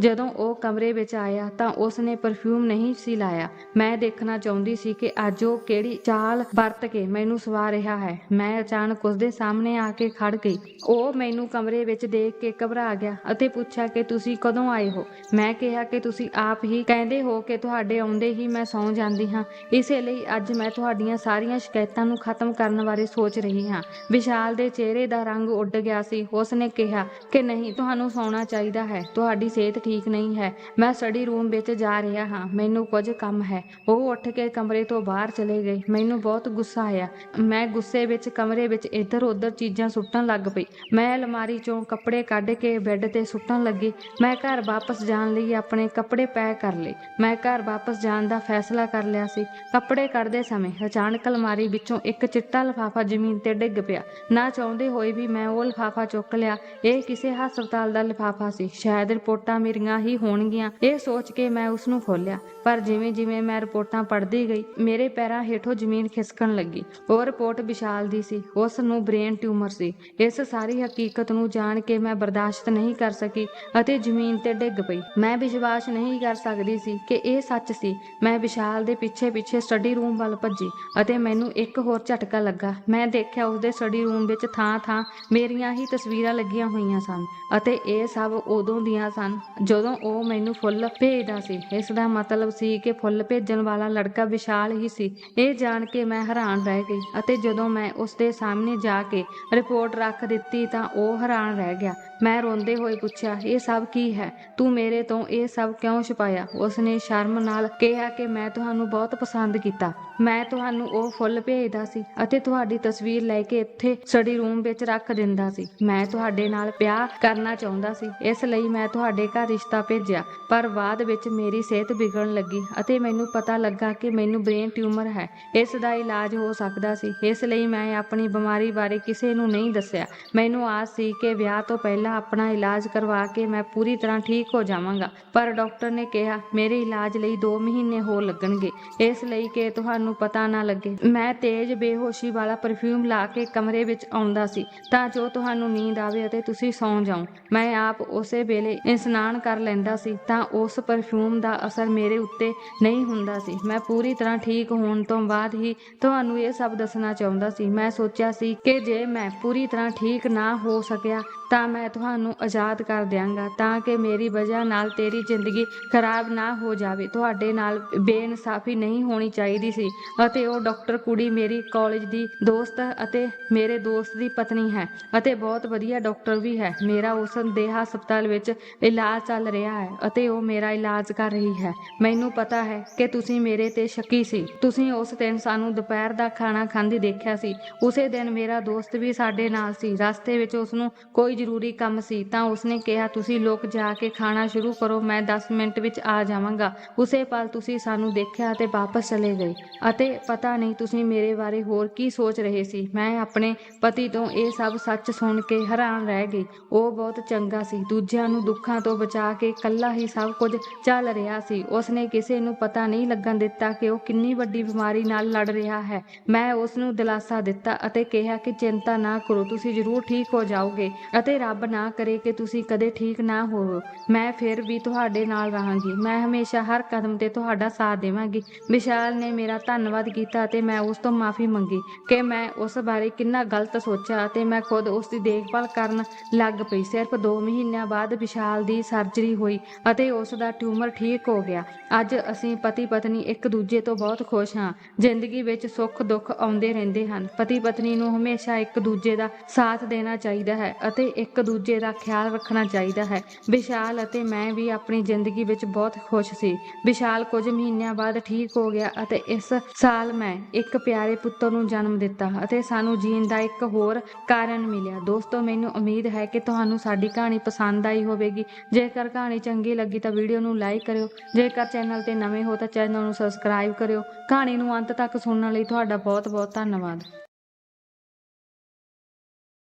ਜਦੋਂ ਉਹ ਕਮਰੇ ਵਿੱਚ ਆਇਆ ਤਾਂ ਉਸਨੇ ਪਰਫਿਊਮ ਨਹੀਂ ਸੀ ਲਾਇਆ। ਮੈਂ ਦੇਖਣਾ ਚਾਹੁੰਦੀ ਸੀ ਕਿ ਅੱਜ ਉਹ ਕਿਹੜੀ ਚਾਲ ਵਰਤ ਕੇ ਮੈਨੂੰ ਸਵਾ ਰਿਹਾ ਹੈ। ਮੈਂ ਅਚਾਨਕ ਉਸਦੇ ਸਾਹਮਣੇ ਆ ਕੇ ਖੜ ਗਈ। ਉਹ ਮੈਨੂੰ ਕਮਰੇ ਵਿੱਚ ਦੇਖ ਕੇ ਘਬਰਾ ਗਿਆ ਅਤੇ ਪੁੱਛਿਆ ਕਿ ਤੁਸੀਂ ਕਦੋਂ ਆਏ ਹੋ? ਮੈਂ ਕਿਹਾ ਕਿ ਤੁਸੀਂ ਆਪ ਹੀ ਕਹਿੰਦੇ ਹੋ ਕਿ ਤੁਹਾਡੇ ਆਉਂਦੇ ਹੀ ਮੈਂ ਸੌਂ ਜਾਂਦੀ ਹਾਂ। ਇਸੇ ਲਈ ਅੱਜ ਮੈਂ ਤੁਹਾਡੀਆਂ ਸਾਰੀਆਂ ਸ਼ਿਕਾਇਤਾਂ ਨੂੰ ਖਤਮ ਕਰਨ ਬਾਰੇ ਸੋਚ ਰਹੀ ਹਾਂ। ਵਿਸ਼ਾਲ ਦੇ ਚਿਹਰੇ ਦਾ ਰੰਗ ਉੱਡ ਗਿਆ ਸੀ। ਉਸਨੇ ਕਿਹਾ ਕਿ ਨਹੀਂ, ਤੁਹਾਨੂੰ ਸੌਣਾ ਚਾਹੀਦਾ ਹੈ। ਤੁਹਾਡੀ ਸਿਹਤ ਠੀਕ ਨਹੀਂ ਹੈ। ਮੈਂ ਸਟੱਡੀ ਰੂਮ ਵਿੱਚ ਜਾ ਰਿਹਾ ਹਾਂ। ਮੈਨੂੰ ਕੁਝ ਕੰਮ ਹੈ। ਉਹ ਉੱਠ ਕੇ ਕਮਰੇ ਤੋਂ ਬਾਹਰ ਚਲੇ ਗਏ। ਮੈਨੂੰ ਬਹੁਤ ਗੁੱਸਾ ਆਇਆ। ਮੈਂ ਗੁੱਸੇ ਵਿੱਚ ਕਮਰੇ ਵਿੱਚ ਇੱਧਰ ਉੱਧਰ ਚੀਜ਼ਾਂ ਸੁੱਟਣ ਲੱਗ ਪਈ। ਮੈਂ ਅਲਮਾਰੀ ਚੋਂ ਕੱਪੜੇ ਕੱਢ ਕੇ ਬੈੱਡ ਤੇ ਸੁੱਟਣ ਲੱਗੀ। ਮੈਂ ਘਰ ਵਾਪਸ ਜਾਣ ਲਈ ਆਪਣੇ ਕੱਪੜੇ ਪੈਕ ਕਰ ਲਏ। ਮੈਂ ਘਰ ਵਾਪਸ ਜਾਣ ਦਾ ਫੈਸਲਾ ਕਰ ਲਿਆ ਸੀ। ਕੱਪੜੇ ਕੱਢਦੇ ਸਮੇਂ ਅਚਾਨਕ ਅਲਮਾਰੀ ਵਿੱਚੋਂ ਇੱਕ ਚਿੱਟਾ ਲਿਫਾਫਾ ਜ਼ਮੀਨ ਤੇ ਡਿੱਗ ਪਿਆ। ਨਾ ਚਾਹੁੰਦੇ ਹੋਏ ਵੀ ਮੈਂ ਉਹ ਲਿਫਾਫਾ ਚੁੱਕ ਲਿਆ। ਇਹ ਕਿਸੇ ਹਸਪਤਾਲ ਦਾ ਲਿਫਾਫਾ ਸੀ। ਸ਼ਾਇਦ ਰਿਪੋਰਟਾਂ ਮੇਰੀਆਂ ਹੀ ਹੋਣਗੀਆਂ। ਇਹ ਸੋਚ ਕੇ ਮੈਂ ਉਸ ਨੂੰ ਖੋਲ੍ਹਿਆ। ਪਰ ਜਿਵੇਂ ਜਿਵੇਂ ਮੈਂ ਰਿਪੋਰਟਾਂ ਪੜ੍ਹਦੀ ਗਈ, ਮੇਰੇ ਪੈਰਾਂ ਹੇਠੋਂ ਜ਼ਮੀਨ ਖਿਸਕਣ ਲੱਗੀ। ਉਹ ਰਿਪੋਰਟ ਵਿਸ਼ਾਲ ਦੀ ਸੀ। ਉਸ ਨੂੰ ਬ੍ਰੇਨ ਟਿਊਮਰ ਸੀ। ਇਸ ਸਾਰੀ ਹਕੀਕਤ ਨੂੰ ਜਾਣ ਕੇ ਮੈਂ ਬਰਦਾਸ਼ਤ ਨਹੀਂ ਕਰ ਸਕੀ ਅਤੇ ਜ਼ਮੀਨ ਤੇ ਡਿੱਗ ਪਈ। ਮੈਂ ਵਿਸ਼ਵਾਸ ਨਹੀਂ ਕਰ ਸਕਦੀ ਸੀ ਕਿ ਇਹ ਸੱਚ ਸੀ। ਮੈਂ ਵਿਸ਼ਾਲ ਦੇ ਪਿੱਛੇ ਪਿੱਛੇ ਸਟੱਡੀ ਰੂਮ ਵੱਲ ਭੱਜੀ ਅਤੇ ਮੈਨੂੰ ਇੱਕ ਹੋਰ ਝਟਕਾ ਲੱਗਾ। ਮੈਂ ਦੇਖਿਆ ਉਸਦੇ ਸਟੱਡੀ ਰੂਮ ਵਿੱਚ ਥਾਂ-ਥਾਂ ਮੇਰੀਆਂ ਹੀ ਤਸਵੀਰਾਂ ਲੱਗੀਆਂ ਹੋਈਆਂ ਸਨ ਅਤੇ ਇਹ ਸਭ ਉਦੋਂ ਦੀਆਂ ਸਨ ਜਦੋਂ ਉਹ ਮੈਨੂੰ ਫੁੱਲ ਭੇਜਦਾ ਸੀ। ਇਸ ਦਾ ਮਤਲਬ ਸੀ ਕਿ ਫੁੱਲ ਭੇਜਣ ਵਾਲਾ ਲੜਕਾ ਵਿਸ਼ਾਲ ਹੀ ਸੀ। ਇਹ ਜਾਣ ਕੇ ਮੈਂ ਹੈਰਾਨ ਰਹਿ ਗਈ ਅਤੇ ਜਦੋਂ ਮੈਂ ਉਸਦੇ ਸਾਹਮਣੇ ਜਾ ਕੇ ਰਿਪੋਰਟ ਰੱਖ ਦਿੱਤੀ ਤਾਂ ਉਹ ਹੈਰਾਨ ਰਹਿ ਗਿਆ। ਮੈਂ ਰੋਂਦੇ ਹੋਏ ਪੁੱਛਿਆ, ਇਹ ਸਭ ਕੀ ਹੈ? ਤੂੰ ਮੇਰੇ ਤੋਂ ਇਹ ਸਭ ਕਿਉਂ ਛੁਪਾਇਆ? ਉਸਨੇ ਸ਼ਰਮ ਨਾਲ ਕਿਹਾ ਕਿ ਮੈਂ ਤੁਹਾਨੂੰ ਬਹੁਤ ਪਸੰਦ ਕੀਤਾ। ਮੈਂ ਤੁਹਾਨੂੰ ਉਹ ਫੁੱਲ ਭੇਜਦਾ ਸੀ ਅਤੇ ਤੁਹਾਡੀ ਤਸਵੀਰ ਲੈ ਕੇ ਇੱਥੇ ਸਟੱਡੀ ਰੂਮ ਵਿੱਚ ਰੱਖ ਦਿੰਦਾ ਸੀ। ਮੈਂ ਤੁਹਾਡੇ ਨਾਲ ਵਿਆਹ ਕਰਨਾ ਚਾਹੁੰਦਾ ਸੀ, ਇਸ ਲਈ ਮੈਂ ਤੁਹਾਡੇ ਘਰ ਰਿਸ਼ਤਾ ਭੇਜਿਆ, ਪਰ ਬਾਅਦ ਵਿੱਚ ਮੇਰੀ ਸਿਹਤ ਵਿਗੜਨ ਲੱਗੀ ਅਤੇ ਮੈਨੂੰ ਪਤਾ ਲੱਗਾ ਕਿ ਮੈਨੂੰ ਬ੍ਰੇਨ ਟਿਊਮਰ ਹੈ। ਇਸ ਦਾ ਇਲਾਜ ਹੋ ਸਕਦਾ ਸੀ, ਇਸ ਲਈ ਮੈਂ ਆਪਣੀ ਬਿਮਾਰੀ ਬਾਰੇ ਕਿਸੇ ਨੂੰ ਨਹੀਂ ਦੱਸਿਆ। ਮੈਨੂੰ ਆਸ ਸੀ ਕਿ ਵਿਆਹ ਤੋਂ ਪਹਿਲਾਂ ਆਪਣਾ ਇਲਾਜ ਕਰਵਾ ਕੇ ਮੈਂ ਪੂਰੀ ਤਰ੍ਹਾਂ ਠੀਕ ਹੋ ਜਾਵਾਂਗਾ, ਪਰ ਡਾਕਟਰ ਨੇ ਕਿਹਾ, ਮੇਰੇ ਇਲਾਜ ਲਈ 2 ਮਹੀਨੇ ਹੋਰ ਲੱਗਣਗੇ, ਇਸ ਲਈ ਕਿ ਤੁਹਾਨੂੰ ਪਤਾ ਨਾ ਲੱਗੇ। ਮੈਂ ਤੇਜ਼, ਬੇਹੋਸ਼ੀ ਵਾਲਾ ਪਰਫਿਊਮ ਲਾ ਕੇ ਕਮਰੇ ਵਿੱਚ ਆਉਂਦਾ ਸੀ। ਤਾਂ ਜੋ ਤੁਹਾਨੂੰ ਨੀਂਦ ਆਵੇ ਅਤੇ ਤੁਸੀਂ ਸੌਂ ਜਾਓ। ਮੈਂ ਆਪ ਉਸੇ ਵੇਲੇ ਇਸ਼ਨਾਨ ਕਰ ਲੈਂਦਾ ਸੀ ਤਾਂ ਉਸ ਪਰਫਿਊਮ ਦਾ ਅਸਰ ਮੇਰੇ ਉੱਤੇ ਨਹੀਂ ਹੁੰਦਾ ਸੀ। ਮੈਂ ਪੂਰੀ ਤਰ੍ਹਾਂ ਠੀਕ ਹੋਣ ਤੋਂ ਬਾਅਦ ਹੀ ਤੁਹਾਨੂੰ ਇਹ ਸਭ ਦੱਸਣਾ ਚਾਹੁੰਦਾ ਸੀ। ਮੈਂ ਸੋਚਿਆ ਸੀ ਕਿ ਜੇ ਮੈਂ ਪੂਰੀ ਤਰ੍ਹਾਂ ਠੀਕ ਨਾ ਹੋ ਸਕਿਆ ਤਾਂ ਮੈਂ ਤੁਹਾਨੂੰ ਆਜ਼ਾਦ ਕਰ ਦਿਆਂਗਾ, ਤਾਂ ਕਿ ਮੇਰੀ ਵਜ੍ਹਾ ਨਾਲ ਤੇਰੀ ਜ਼ਿੰਦਗੀ ਖਰਾਬ ਨਾ ਹੋ ਜਾਵੇ। ਤੁਹਾਡੇ ਨਾਲ ਬੇਇਨਸਾਫੀ ਨਹੀਂ ਹੋਣੀ ਚਾਹੀਦੀ ਸੀ ਅਤੇ ਉਹ ਡਾਕਟਰ ਕੁੜੀ ਮੇਰੀ ਕਾਲਜ ਦੀ ਦੋਸਤ ਅਤੇ ਮੇਰੇ ਦੋਸਤ ਦੀ ਪਤਨੀ ਹੈ ਅਤੇ ਬਹੁਤ ਵਧੀਆ ਡਾਕਟਰ ਵੀ ਹੈ। ਮੇਰਾ ਉਸ ਦੇ ਹਸਪਤਾਲ ਵਿੱਚ ਇਲਾਜ ਚੱਲ ਰਿਹਾ ਹੈ ਅਤੇ ਉਹ ਮੇਰਾ ਇਲਾਜ ਕਰ ਰਹੀ ਹੈ। ਮੈਨੂੰ ਪਤਾ ਹੈ ਕਿ ਤੁਸੀਂ ਮੇਰੇ ਤੇ ਸ਼ੱਕੀ ਸੀ। ਤੁਸੀਂ ਉਸ ਦਿਨ ਸਾਨੂੰ ਦੁਪਹਿਰ ਦਾ ਖਾਣਾ ਖਾਂਦੀ ਦੇਖਿਆ ਸੀ। ਉਸੇ ਦਿਨ ਮੇਰਾ ਦੋਸਤ ਵੀ ਸਾਡੇ ਨਾਲ ਸੀ। ਰਸਤੇ ਵਿੱਚ ਉਸ ਨੂੰ ਕੋਈ ਜ਼ਰੂਰੀ ਕੰਮ ਸੀ, ਤਾਂ ਉਸਨੇ ਕਿਹਾ, ਤੁਸੀਂ ਲੋਕ ਜਾ ਕੇ ਖਾਣਾ ਸ਼ੁਰੂ ਕਰੋ, ਮੈਂ 10 ਮਿੰਟ ਵਿੱਚ ਆ ਜਾਵਾਂਗਾ। ਉਸੇ ਪਲ ਤੁਸੀਂ ਸਾਨੂੰ ਦੇਖਿਆ ਅਤੇ ਵਾਪਸ ਚਲੇ ਗਏ। ਅਤੇ ਪਤਾ ਨਹੀਂ ਤੁਸੀਂ ਮੇਰੇ ਬਾਰੇ ਹੋਰ ਕੀ ਸੋਚ ਰਹੇ ਸੀ। ਮੈਂ ਆਪਣੇ ਪਤੀ ਤੋਂ ਇਹ ਸਭ ਸੱਚ ਸੁਣ ਕੇ ਹੈਰਾਨ ਰਹਿ ਗਈ। ਉਹ ਬਹੁਤ ਚੰਗਾ ਸੀ। ਦੂਜਿਆਂ ਨੂੰ ਦੁੱਖਾਂ ਤੋਂ ਬਚਾ ਕੇ ਇਕੱਲਾ ਹੀ ਸਭ ਕੁਝ ਚੱਲ ਰਿਹਾ ਸੀ। ਉਸਨੇ ਕਿਸੇ ਨੂੰ ਪਤਾ ਨਹੀਂ ਲੱਗਣ ਦਿੱਤਾ ਕਿ ਉਹ ਕਿੰਨੀ ਵੱਡੀ ਬਿਮਾਰੀ ਨਾਲ ਲੜ ਰਿਹਾ ਹੈ। ਮੈਂ ਉਸ ਨੂੰ ਦਿਲਾਸਾ ਦਿੱਤਾ ਅਤੇ ਕਿਹਾ ਕਿ ਚਿੰਤਾ ਨਾ ਕਰੋ, ਤੁਸੀਂ ਜ਼ਰੂਰ ਠੀਕ ਹੋ ਜਾਓਗੇ। ਅਤੇ ਰੱਬ ਨਾ ਕਰੇ ਕਿ ਤੁਸੀਂ ਕਦੇ ਠੀਕ ਨਾ ਹੋਵੋ। ਮੈਂ ਫਿਰ ਵੀ ਤੁਹਾਡੇ ਨਾਲ ਰਹਾਂਗੀ। ਮੈਂ ਹਮੇਸ਼ਾ ਹਰ ਕਦਮ ਤੇ ਤੁਹਾਡਾ ਸਾਥ ਦੇਵਾਂਗੀ। ਵਿਸ਼ਾਲ ਨੇ ਮੇਰਾ ਧੰਨਵਾਦ ਕੀਤਾ ਅਤੇ ਮੈਂ ਉਸ ਤੋਂ ਮਾਫੀ ਮੰਗੀ ਕਿ ਮੈਂ ਉਸ ਬਾਰੇ ਕਿੰਨਾ ਗਲਤ ਸੋਚਿਆ ਅਤੇ ਮੈਂ ਖੁਦ ਉਸ ਦੀ ਦੇਖਭਾਲ ਕਰਨ ਲੱਗ ਪਈ। ਸਿਰਫ 2 ਮਹੀਨਿਆਂ ਬਾਅਦ ਵਿਸ਼ਾਲ ਦੀ ਸਰਜਰੀ ਹੋਈ ਅਤੇ ਉਸ ਦਾ ਟਿਊਮਰ ਠੀਕ ਹੋ ਗਿਆ। ਅੱਜ ਅਸੀਂ ਪਤੀ ਪਤਨੀ ਇੱਕ ਦੂਜੇ ਤੋਂ ਬਹੁਤ ਖੁਸ਼ ਹਾਂ। ਜ਼ਿੰਦਗੀ ਵਿੱਚ ਸੁੱਖ ਦੁੱਖ ਆਉਂਦੇ ਰਹਿੰਦੇ ਹਨ। ਪਤੀ ਪਤਨੀ ਨੂੰ ਹਮੇਸ਼ਾ ਇੱਕ ਦੂਜੇ ਦਾ ਸਾਥ ਦੇਣਾ ਚਾਹੀਦਾ ਹੈ ਅਤੇ ਇੱਕ ਦੂਜੇ ਦਾ ਖਿਆਲ ਰੱਖਣਾ ਚਾਹੀਦਾ ਹੈ। ਵਿਸ਼ਾਲ ਅਤੇ ਮੈਂ ਵੀ ਆਪਣੀ ਜ਼ਿੰਦਗੀ ਵਿੱਚ ਬਹੁਤ ਖੁਸ਼ ਸੀ। ਵਿਸ਼ਾਲ ਕੁਝ ਮਹੀਨਿਆਂ ਬਾਅਦ ਠੀਕ ਹੋ ਗਿਆ ਅਤੇ ਇਸ ਸਾਲ ਮੈਂ ਇੱਕ ਪਿਆਰੇ ਪੁੱਤਰ ਨੂੰ ਜਨਮ ਦਿੱਤਾ ਅਤੇ ਸਾਨੂੰ ਜੀਣ ਦਾ ਇੱਕ ਹੋਰ ਕਾਰਨ ਮਿਲਿਆ। ਦੋਸਤੋ, ਮੈਨੂੰ ਉਮੀਦ ਹੈ ਕਿ ਤੁਹਾਨੂੰ ਸਾਡੀ ਕਹਾਣੀ ਪਸੰਦ ਆਈ ਹੋਵੇਗੀ। ਜੇਕਰ ਕਹਾਣੀ ਚੰਗੀ ਲੱਗੀ ਤਾਂ ਵੀਡੀਓ ਨੂੰ ਲਾਈਕ ਕਰਿਓ। ਜੇਕਰ ਚੈਨਲ ਤੇ ਨਵੇਂ ਹੋ ਤਾਂ ਚੈਨਲ ਨੂੰ ਸਬਸਕ੍ਰਾਈਬ ਕਰਿਓ। ਕਹਾਣੀ ਨੂੰ ਅੰਤ ਤੱਕ ਸੁਣਨ ਲਈ ਤੁਹਾਡਾ ਬਹੁਤ ਬਹੁਤ ਧੰਨਵਾਦ।